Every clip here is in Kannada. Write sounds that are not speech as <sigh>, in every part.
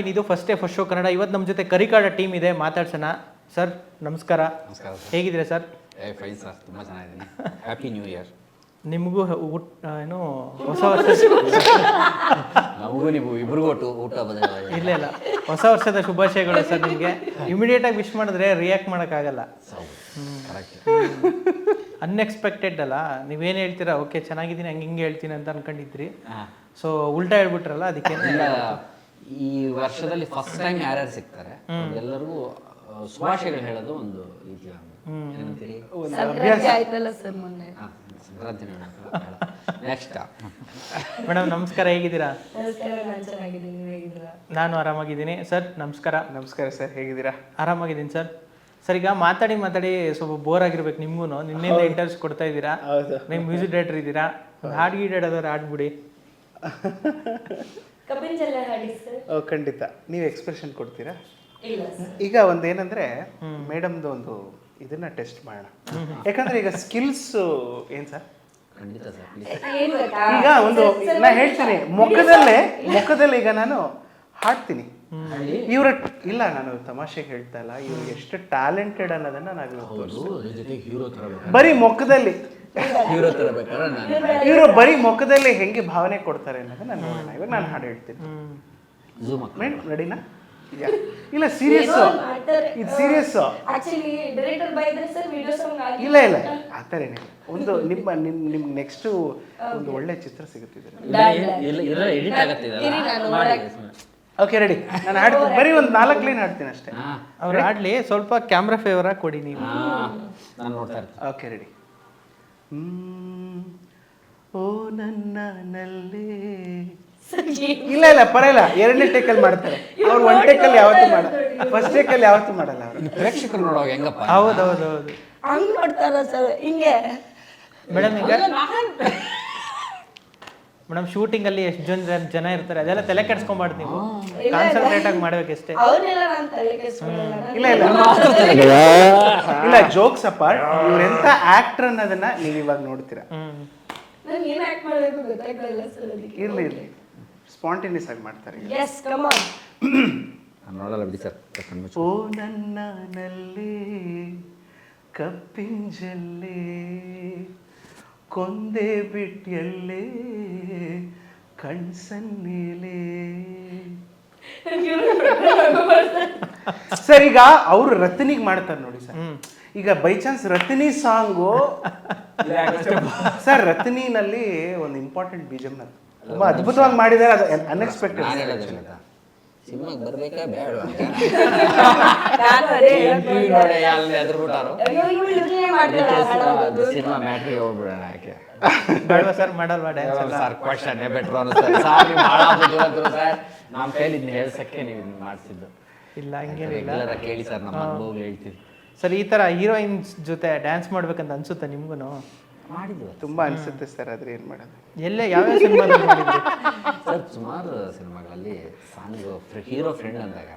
ನವೀನ್ ಇದು first day first show Kannada ಇವತ್ತು ನಮ್ಮ ಜೊತೆ ಕರಿಕಾಡ ಟೀಮ್ ಇದೆ. ಮಾತಾಡ್ಸೋಣ. ಸರ್ ನಮಸ್ಕಾರ. ನಮಸ್ಕಾರ ಸರ್. ಹೇಗಿದ್ದೀರಾ ಸರ್? ಏ ಫೈನ್ ಸರ್. ತುಂಬ ಚೆನ್ನಾಗಿದ್ದೀನಿ. ಹ್ಯಾಪಿ ನ್ಯೂ ಇಯರ್ ನಿಮಗೂ ಊಟ ಏನು ಹೊಸ ವರ್ಷ ನಮಗೂ ನೀವು ಇಬ್ರಿಗೂ ಒಟ್ಟು ಊಟ ಬದಲಾಗಿದೆ ಇಲ್ಲ ಇಲ್ಲ. ಹೊಸ ವರ್ಷದ ಶುಭಾಶಯಗಳು ಸರ್ ನಿಮಗೆ. ಇಮಿಡಿಯೇಟ್ ಆಗಿ ವಿಶ್ ಮಾಡಿದ್ರೆ ರಿಯಾಕ್ಟ್ ಮಾಡೋಕ್ಕಾಗಲ್ಲ. ಕರೆಕ್ಟ್ ಅನ್ಎಕ್ಸ್ಪೆಕ್ಟೆಡ್ ಅಲ್ಲ. ನೀವೇನು ಹೇಳ್ತೀರಾ? ಓಕೆ ಚೆನ್ನಾಗಿದ್ದೀನಿ ಹಂಗೆ ಹಿಂಗೆ ಹೇಳ್ತೀನಿ ಅಂತ ಅನ್ಕೊಂಡಿದ್ರಿ. ಸೊ ಉಲ್ಟಾ ಹೇಳ್ಬಿಟ್ರಲ್ಲ ಅದಕ್ಕೆ ಇಲ್ಲ. ಈ ವರ್ಷದಲ್ಲಿ ಫಸ್ಟ್ ಟೈಮ್ ಯಾರ್ಯಾರು ಸಿಗ್ತಾರೆ ಎಲ್ಲರಿಗೂ ಶುಭಾಶಯಗಳು ಹೇಳೋದು ಒಂದು ರೀತಿಯ ಏನಂತೀರಿ? ಸಂಕ್ರಾಂತಿ ಆಯ್ತಲ್ಲ ಸರ್ ಮೊನ್ನೆ. ಹಾಂ ಸಂಕ್ರಾಂತಿ ನೆಕ್ಸ್ಟ್ ಮೇಡಮ್ ನಮಸ್ಕಾರ ಹೇಗಿದ್ದೀರಾ? ನಮಸ್ಕಾರ ನಾನು ಚೆನ್ನಾಗಿದ್ದೀನಿ ನೀವು ಹೇಗಿದ್ದೀರಾ? ನಾನು ಆರಾಮಾಗಿದ್ದೀನಿ. ಸರ್ ನಮಸ್ಕಾರ. ನಮಸ್ಕಾರ ಸರ್ ಹೇಗಿದ್ದೀರಾ? ಆರಾಮಾಗಿದ್ದೀನಿ ಸರ್. ಸರ್ ಈಗ ಮಾತಾಡಿ ಮಾತಾಡಿ ಸ್ವಲ್ಪ ಬೋರ್ ಆಗಿರ್ಬೇಕು ನಿಮ್ಗೂ ನಿನ್ನೆಯಿಂದ ಇಂಟರ್ವ್ಯೂಸ್ ಕೊಡ್ತಾ ಇದ್ದೀರಾ? ಹೌದು. ನೀವು ಮ್ಯೂಸಿಕ್ ಡೈರೆಕ್ಟರ್ ಇದ್ದೀರಾ? ಹಾಡ್ ಗೀಡ್ ಹೇಳೋದಾದ್ರೆ ಆಡ್ಬಿಡಿ <laughs> ಕಬ್ಬಿನ ಜಲ್ಲ ಹಾಡಿ ಸರ್ ಓ ಖಂಡಿತ. ನೀವು ಎಕ್ಸ್ಪ್ರೆಷನ್ ಕೊಡ್ತೀರಾ? ಇಲ್ಲ ಸರ್ ಈಗ ಒಂದೇನಂದ್ರೆ ಮೇಡಮ್ದು ಒಂದು ಇದನ್ನ ಟೆಸ್ಟ್ ಮಾಡೋಣ. ಯಾಕಂದ್ರೆ ಈಗ ಸ್ಕಿಲ್ಸ್ ಏನ್ ಸರ್ ಖಂಡಿತ ಸರ್ ಪ್ಲೀಸ್ ಏನ್ ಗೊತ್ತಾ? ಈಗ ಒಂದು ನಾ ಹೇಳ್ತೀನಿ ಮುಖದಲ್ಲೇ ಮುಖದಲ್ಲಿ ಈಗ ನಾನು ಹಾಡ್ತೀನಿ. ಇವ್ರ ಇಲ್ಲ ನಾನು ತಮಾಷೆ ಹೇಳ್ತಾ ಇಲ್ಲ. ಇವ್ರು ಎಷ್ಟು ಟ್ಯಾಲೆಂಟೆಡ್ ಅನ್ನೋದನ್ನ ನಾನು ಬರೀ ಮುಖದಲ್ಲಿ. ಇವರು ಬರೀ ಮುಖದಲ್ಲಿ ಹೆಂಗೆ ಭಾವನೆ ಕೊಡ್ತಾರೆ ಅನ್ನೋದನ್ನ ನಾನು ನೋಡೋಣ. ಇವಾಗ ನಾನು ಹಾಡು ಹೇಳ್ತೀನಿ. ರೆಡಿನಾ ಇಲ್ಲ ಸೀರಿಯಸ್ ಇದು ಸೀರಿಯಸ್ ಆಕ್ಚುಲಿ ಡೈರೆಕ್ಟರ್ ಬೈದ್ರೆ ಸರ್ ವಿಡಿಯೋ ಸಾಂಗ್ ಆಗಿ ಇಲ್ಲ ಇಲ್ಲ. ಆ ಥರ ಏನಿಲ್ಲ. ಒಂದು ನಿಮ್ಮ ನಿಮ್ ನಿಮ್ ನೆಕ್ಸ್ಟ್ ಒಂದು ಒಳ್ಳೆ ಚಿತ್ರ ಸಿಗುತ್ತಿದೆ. ಓಕೆ ರೆಡಿ ನಾನು ಹಾಡ್ತೀನಿ ಬರೀ ಒಂದು ನಾಲ್ಕು ಲೈನ್ ಆಡ್ತೀನಿ ಅಷ್ಟೇ. ಅವ್ರು ಆಡ್ಲಿ ಸ್ವಲ್ಪ ಕ್ಯಾಮ್ರಾ ಫೇವರಾಗಿ ಕೊಡಿ ನೀವು. ನಾನು ನೋಡ್ತಾ ಇರ್ತೀನಿ. ಓಕೆ ರೆಡಿ ಓ ನನ್ನ ನಲ್ಲೇ. ಇಲ್ಲ ಇಲ್ಲ ಪರವಾಗಿಲ್ಲ. ಎರಡನೇ ಟೇಕಲ್ಲಿ ಮಾಡ್ತಾರೆ. ಅವ್ರು ಒನ್ ಟೇಕಲ್ಲಿ ಯಾವತ್ತೂ ಮಾಡಲ್ಲ. ಫಸ್ಟ್ ಟೇಕಲ್ಲಿ ಯಾವತ್ತೂ ಮಾಡಲ್ಲ ಅವರು. ಪ್ರೇಕ್ಷಕರು ನೋಡುವಾಗ ಹೆಂಗಪ್ಪ? ಹೌದು ಹೌದು ಹೌದು ಹಂಗ್ ನೋಡ್ತಾರ ಸರ್ ಹಿಂಗೆ. ಮೇಡಮ್ ಈಗ? ಮೇಡಮ್ ಶೂಟಿಂಗ್ ಅಲ್ಲಿ ಎಷ್ಟು ಜನ ಜನ ಇರ್ತಾರೆ ಅದೆಲ್ಲ ತಲೆ ಕೆಡ್ಸ್ಕೊಂಬಾರ್ದು ನೀವು. ಕಾನ್ಸಂಟ್ರೇಟ್ ಆಗಿ ಮಾಡ್ಬೇಕಷ್ಟೇ ಅವನ್ನೆಲ್ಲ ನಾನು ತಲೆ ಇಲ್ಲ ಇಲ್ಲ. ಇಲ್ಲ ಜೋಕ್ಸ್ ಅಪಾರ್ಟ್ ಇವ್ರೆಂತ ಆಕ್ಟರ್ ಅನ್ನೋದನ್ನ ನೀವು ಇವಾಗ ನೋಡ್ತೀರಾ? ಇರ್ಲಿ ಇರ್ಲಿ. ಸ್ಪಾಂಟೇನಿಯಸ್ ಆಗಿ ಮಾಡ್ತಾರೆ ನೋಡಲ್ಲ ಬಿಡಿ ಸರ್. ಓ ನನ್ನ ನಲ್ಲೇ ಕಪ್ಪಿಂಜಲ್ಲೇ ಕೊಂದೆ ಬಿಟ್ಯಲ್ಲೇ ಕಣ್ಸನ್ನೇಲೆ. ಸರ್ ಈಗ ಅವರು ರತ್ನಿಗೆ ಮಾಡ್ತಾರೆ ನೋಡಿ ಸರ್. ಈಗ ಬೈ ಚಾನ್ಸ್ ರತನಿ ಸಾಂಗು ಸರ್ ರತ್ನಿನಲ್ಲಿ ಒಂದು ಇಂಪಾರ್ಟೆಂಟ್ ಬೀಜಮ್ನ ತುಂಬಾ ಅದ್ಭುತವಾಗಿ ಮಾಡಿದ್ದಾರೆ ಅದು ಅನ್ಎಕ್ಸ್ಪೆಕ್ಟೆಡ್ ಸಿನಿಮಾಗೆ ಬರ್ಬೇಕಾ? ಬೇಡ <laughs> ಅಲ್ಲಿ ಎದ್ರುಬಿಟ್ಟಾರು. ಸಿನಿಮಾ ಮ್ಯಾಟ್ರಿಗೆ ಹೋಗ್ಬಿಡೋಣ ಯಾಕೆ ಬೇಡವಾ ಸರ್ ಮಾಡಲ್ವಾ ಡ್ಯಾನ್ಸ್ ಎಲ್ಲ? ಸರ್ ಕ್ವಶನ್ ಬೆಟ್ರು ಅನಿಸ್ತಾರೆ ಸರ್ ನೀವು ಭಾಳ ಸರ್. ನಮ್ಮ ಕೈಲಿ ಇದನ್ನ ಹೇಳ್ಸಕ್ಕೆ ನೀವು ಇದನ್ನ ಮಾಡಿಸಿದ್ದು. ಇಲ್ಲ ಹಂಗೇನಿಲ್ಲ. ಕೇಳಿ ಸರ್ ನಮ್ಮ ಅನುಭವ ಹೇಳ್ತೀವಿ. ಸರ್ ಈ ತರ ಹೀರೋಯಿನ್ಸ್ ಜೊತೆ ಡ್ಯಾನ್ಸ್ ಮಾಡ್ಬೇಕಂತ ಅನ್ಸುತ್ತಾ ನಿಮ್ಗೂ ಮಾಡಿದ್ವಿ. ತುಂಬಾ ಅನಿಸುತ್ತೆ ಸರ್ ಆದ್ರೆ ಏನು ಮಾಡೋದು? ಎಲ್ಲೇ ಯಾವ ಸಿನಿಮಾದಲ್ಲಿ ಸರ್ ಸುಮಾರು ಸಿನಿಮಾಗಳಲ್ಲಿ ಸಾಂಗ್ ಹೀರೋ ಫ್ರೆಂಡ್ ಅಂದಾಗ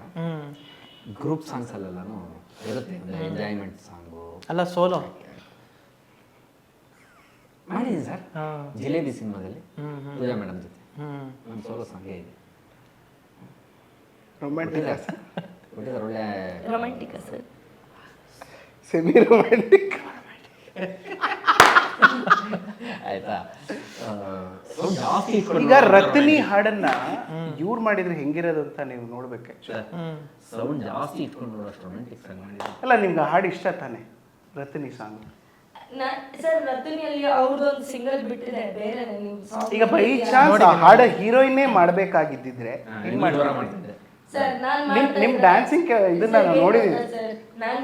ಗ್ರೂಪ್ ಸಾಂಗ್ಸ್ ಅಲ್ಲೆಲ್ಲಾನು ಇರುತ್ತೆ. ಎಂಜಾಯ್ಮೆಂಟ್ ಸಾಂಗು ಅಲ್ಲ ಸೋಲೋ ಮಾಡಿದ್ದೀನಿ ಸರ್. ಜಿಲೇಬಿ ಸಿನಿಮಾದಲ್ಲಿ ಪೂಜಾ ಮೇಡಮ್ ಜೊತೆ. ಹ್ಮ್. ನಮ್ಮ ಸೋಲೋ ಸಾಂಗೇ ಇದೆ. Romantic sir? ಒಳ್ಳೆ ರೊಮ್ಯಾಂಟಿಕ್ ಸರ್? ಸೆಮಿ ರೊಮ್ಯಾಂಟಿಕ್ <laughs> <laughs> ಆಯ್ತಾ? ಈಗ ರತ್ನಿ ಹಾಡನ್ನ ಇವ್ರು ಮಾಡಿದ್ರೆ ಹೆಂಗಿರೋದು ಅಂತ ನೀವು ನೋಡ್ಬೇಕು. ಸೌಂಡ್ ಜಾಸ್ತಿ ಇಟ್ಕೊಂಡು ನೋಡೋಷ್ಟು ರೊಮ್ಯಾಂಟಿಕ್ ಸಾಂಗ್ ಮಾಡಿದ್ರು. ಅಲ್ಲ ನಿಮ್ಗೆ ಹಾಡು ಇಷ್ಟ ತಾನೆ ರತ್ನಿ ಸಾಂಗ್ ಸರ್ ರತನಿಯಲ್ಲಿ ಅವ್ರದೊಂದು ಸಿಂಗಲ್ ಬಿಟ್ಟಿದೆ ಬೇರೆ ನೀವು ಈಗ ಬೈ? ಚಾನ್ಸ್ ಹಾಡ ಹೀರೋಯಿನ್ನೇ ಮಾಡ್ಬೇಕಾಗಿದ್ದಿದ್ರೆ ಹೆಂಗ್ ಮಾಡ್ತಾರೆ. ಸರ್ ನಾನ್ ನಿಮ್ ಮಾಡ್ತಾ ಡ್ಯಾನ್ಸಿಂಗ್ ಇದನ್ನ ನಾನು ಸರ್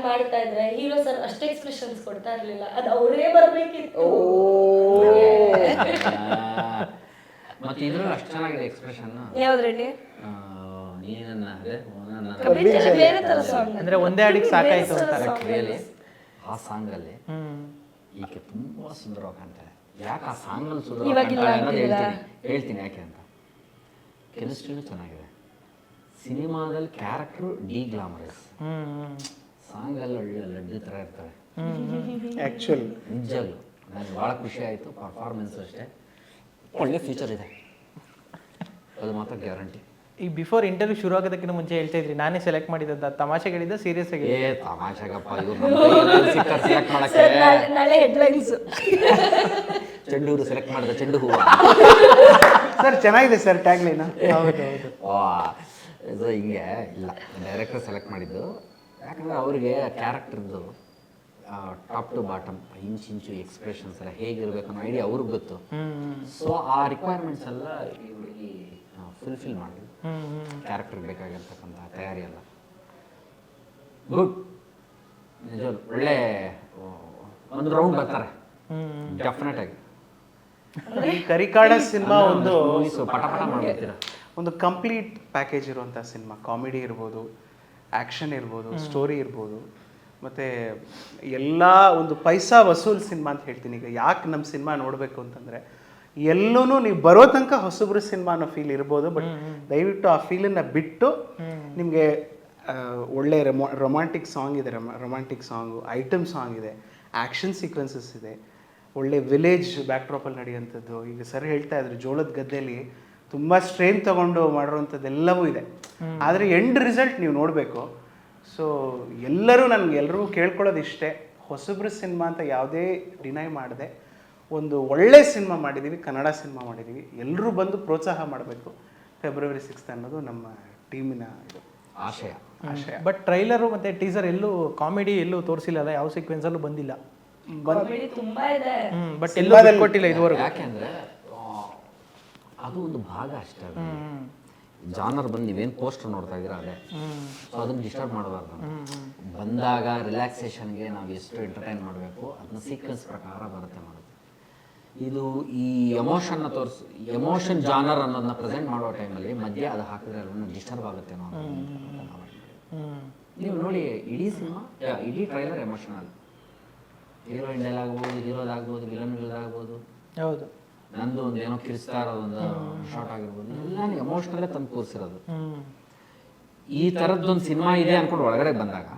ಮಾಡ್ತಾ ಇದ್ರೆ ಹೀರೋ ಸರ್ ಅಷ್ಟೇ ಎಕ್ಸ್ಪ್ರೆಷನ್ಸ್ ಕೊಡ್ತಾ ಇರಲಿಲ್ಲ. ಅದು ಅವರೇ ಬರ್ಬೇಕಿತ್ತು. <laughs> ಮತ್ತೆ ಇದ್ರಲ್ಲಿ ಅಷ್ಟು ಚೆನ್ನಾಗಿದೆ ಎಕ್ಸ್ಪ್ರೆಷನ್ ಯಾವ್ದ್ರಲ್ಲಿ ನೀನನ್ನ ಅದೇ ಓ ನನ್ನ ಬೇರೆ ತರ ಸಾಂಗ್ ಅಂದ್ರೆ ಒಂದೇ ಹಾಡಿಗೆ ಸಾಕಾಯ್ತು ಅಂತ. ರಿಯಲಿ ಆ ಸಾಂಗ್ ಅಲ್ಲಿ ಹ್ಮ್. ಈಕೆ ತುಂಬಾ ಸುಂದರವಾಗಿ ಕಾಣ್ತಾರೆ ಯಾಕೆ ಆ ಸಾಂಗ್ ಅಲ್ಲಿ ಸುಂದರ? ಹೇಳ್ತೀನಿ. ಹೇಳ್ತೀನಿ ಯಾಕೆ ಅಂತ. ಕೆಮಿಸ್ಟ್ರಿನೂ ಚೆನ್ನಾಗಿದೆ. ಸಿನಿಮಾದಲ್ಲಿ ಕ್ಯಾರೆಕ್ಟ್ರು ಡಿ ಗ್ಲಾಮರಸ್ ಸಾಂಗಲ್ಲಿ ಒಳ್ಳೆ ಲಡ್ಡು ಥರ ಇರ್ತಾರೆ. ಆಕ್ಚುಲ್ ನಿಜವಾಗ್ಲು ನನಗೆ ಭಾಳ ಖುಷಿ ಆಯಿತು ಪರ್ಫಾರ್ಮೆನ್ಸ್ ಅಷ್ಟೇ. ಒಳ್ಳೆ ಫ್ಯೂಚರ್ ಇದೆ. ಅದು ಮಾತ್ರ ಗ್ಯಾರಂಟಿ ಈ ಬಿಫೋರ್ ಇಂಟರ್ವ್ಯೂ ಶುರು ಆಗೋದಕ್ಕಿಂತ ಮುಂಚೆ ಹೇಳ್ತಾ ಇದ್ರಿ ನಾನೇ ಸೆಲೆಕ್ಟ್ ಮಾಡಿದ್ದ ತಮಾಷೆ ಹೇಳಿದ್ದ ಸೀರಿಯಸ್ ಆಗಿ ಏ ತಮಾಷೆಗಪ್ಪ ಇವ್ರು ಸೆಲೆಕ್ಟ್ ಮಾಡಕ್ಕೆ? ನಾಳೆ- ಹೆಡ್ಲೈನ್ಸ್ ಚೆಂಡು ಹೂವು ಸೆಲೆಕ್ಟ್ ಮಾಡಿದ ಚೆಂಡು ಹೂವು. ಸರ್ ಚೆನ್ನಾಗಿದೆ ಸರ್ ಟ್ಯಾಗ್ಲೈನ್ <laughs> ಹೌದು ಹೌದು. ವಾ ಇದು ಹಿಂಗೆ ಇಲ್ಲ ಡೈರೆಕ್ಟರ್ ಸೆಲೆಕ್ಟ್ ಮಾಡಿದ್ದು. ಯಾಕಂದ್ರೆ ಅವರಿಗೆ ಕ್ಯಾರೆಕ್ಟರ್ದು top to bottom inch inch expressions ಎಲ್ಲ ಹೇಗಿರ್ಬೇಕು ಅನ್ನೋ ಐಡಿಯಾ ಅವ್ರಿಗೆ ಗೊತ್ತು. ಸೊ ಆ ರಿಕ್ವೈರ್ಮೆಂಟ್ಸ್ ಎಲ್ಲ ಇವರಿಗೆ ಫುಲ್ಫಿಲ್ ಮಾಡಿದ್ರು ಕ್ಯಾರೆಕ್ಟರ್ ಬೇಕಾಗಿರ್ತಕ್ಕಂಥ ತಯಾರಿ ಎಲ್ಲ. ಗುಡ್ ನಿಜ ಒಳ್ಳೆ ಒಂದು ರೌಂಡ್ ಬರ್ತಾರೆ. ಡೆಫಿನೆಟ್ ಆಗಿ. ಈ ಕರಿಕಾಡ ಸಿನಿಮಾ ಒಂದು ಪಟ ಪಟ ಮಾಡ್ಬಿಡ್ತೀರ? ಒಂದು ಕಂಪ್ಲೀಟ್ ಪ್ಯಾಕೇಜ್ ಇರುವಂಥ ಸಿನಿಮಾ. ಕಾಮಿಡಿ ಇರ್ಬೋದು ಆ್ಯಕ್ಷನ್ ಇರ್ಬೋದು ಸ್ಟೋರಿ ಇರ್ಬೋದು. ಮತ್ತು ಎಲ್ಲ ಒಂದು ಪೈಸಾ ವಸೂಲ್ ಸಿನಿಮಾ ಅಂತ ಹೇಳ್ತೀನಿ. ಈಗ ಯಾಕೆ ನಮ್ಮ ಸಿನಿಮಾ ನೋಡಬೇಕು ಅಂತಂದರೆ ಎಲ್ಲೂ ನೀವು ಬರೋ ತನಕ ಹೊಸಬ್ರು ಸಿನಿಮಾ ಅನ್ನೋ ಫೀಲ್ ಇರ್ಬೋದು ಬಟ್ ದಯವಿಟ್ಟು ಆ ಫೀಲನ್ನು ಬಿಟ್ಟು ನಿಮಗೆ ಒಳ್ಳೆ ರೊಮಾ ರೊಮ್ಯಾಂಟಿಕ್ ಸಾಂಗ್ ಇದೆ ರೊಮ್ಯಾಂಟಿಕ್ ಸಾಂಗು ಐಟಮ್ ಸಾಂಗ್ ಇದೆ ಆ್ಯಕ್ಷನ್ ಸೀಕ್ವೆನ್ಸಸ್ ಇದೆ ಒಳ್ಳೆ ವಿಲೇಜ್ ಬ್ಯಾಕ್ಡ್ರಾಪಲ್ಲಿ ನಡೆಯುವಂಥದ್ದು. ಈಗ ಸರ್ ಹೇಳ್ತಾ ಇದ್ರು ಜೋಳದ ಗದ್ದೆಯಲ್ಲಿ ತುಂಬ ಸ್ಟ್ರೇನ್ ತಗೊಂಡು ಮಾಡಿರುವಂಥದ್ದೆಲ್ಲವೂ ಇದೆ. ಆದರೆ ಎಂಡ್ ರಿಸಲ್ಟ್ ನೀವು ನೋಡಬೇಕು. ಸೊ ಎಲ್ಲರೂ ನನಗೆ ಎಲ್ಲರೂ ಕೇಳ್ಕೊಳ್ಳೋದು ಇಷ್ಟೇ ಹೊಸಬ್ರ ಸಿನಿಮಾ ಅಂತ ಯಾವುದೇ ಡಿನೈ ಮಾಡದೆ ಒಂದು ಒಳ್ಳೆ ಸಿನಿಮಾ ಮಾಡಿದ್ದೀವಿ ಕನ್ನಡ ಸಿನಿಮಾ ಮಾಡಿದ್ದೀವಿ ಎಲ್ಲರೂ ಬಂದು ಪ್ರೋತ್ಸಾಹ ಮಾಡಬೇಕು. ಫೆಬ್ರವರಿ ಸಿಕ್ಸ್ತ್ ಅನ್ನೋದು ನಮ್ಮ ಟೀಮಿನ ಇದು. ಆಶಯ. ಆಶಯ. ಬಟ್ ಟ್ರೈಲರು ಮತ್ತು ಟೀಸರ್ ಎಲ್ಲೂ ಕಾಮಿಡಿ ಎಲ್ಲೂ ತೋರಿಸಿಲ್ಲ ಯಾವ ಸೀಕ್ವೆನ್ಸಲ್ಲೂ ಬಂದಿಲ್ಲ. ಕಾಮಿಡಿ ತುಂಬಾ ಇದೆ. ಬಟ್ ಎಲ್ಲೂ ಕೊಟ್ಟಿಲ್ಲ ಇದುವರೆಗೂ. ಯಾಕೆಂದ್ರೆ ಅದು ಒಂದು ಭಾಗ ಅಷ್ಟೇ ಅದು. ಜಾನರ್ ಬಂದು ನೀವೇನು ಪೋಸ್ಟರ್ ನೋಡ್ತಾ ಇದ್ದೀರಾ ಅದೇ? ಸೊ ಅದನ್ನ ಡಿಸ್ಟರ್ಬ್ ಮಾಡಬಾರ್ದು. ಬಂದಾಗ ರಿಲ್ಯಾಕ್ಸೇಷನ್ಗೆ ನಾವು ಎಷ್ಟು ಎಂಟರ್ಟೈನ್ ಮಾಡಬೇಕು ಅದನ್ನ ಸೀಕ್ವೆನ್ಸ್ ಪ್ರಕಾರ ಬರುತ್ತೆ ಮಾಡೋದು ಇದು ಈ ಎಮೋಷನ್ನ ತೋರಿಸ್ ಎಮೋಷನ್ ಜಾನರ್ ಅನ್ನೋದನ್ನ ಪ್ರೆಸೆಂಟ್ ಮಾಡೋ ಟೈಮಲ್ಲಿ ಮಧ್ಯೆ ಅದು ಹಾಕಿದ್ರೆ ಅದನ್ನು ಡಿಸ್ಟರ್ಬ್ ಆಗುತ್ತೆ ನೀವು ನೋಡಿ ಇಡೀ ಸಿನಿಮಾ ಇಡೀ ಟ್ರೈಲರ್ ಎಮೋಷನಲ್ ಹೀರೋಯಿನ್ ಡೈಲಾಗ್ಬೋದು ಹೀರೋದಾಗ್ಬೋದು ಆಗ್ಬೋದು ಹೌದು. ನಂದು ಒಂದು ಏನೋ ಕಿರಿಸ್ತಾ ಇರೋದು ಒಂದು ಶಾರ್ಟ್ ಆಗಿರ್ಬೋದು. ಎಲ್ಲ ಎಮೋಷ್ನಲ್ಲೇ ತಂದು ಕೂರಿಸಿರೋದು. ಈ ಥರದ್ದೊಂದು ಸಿನಿಮಾ ಇದೆ ಅನ್ಕೊಂಡು ಒಳಗಡೆ ಬಂದಾಗ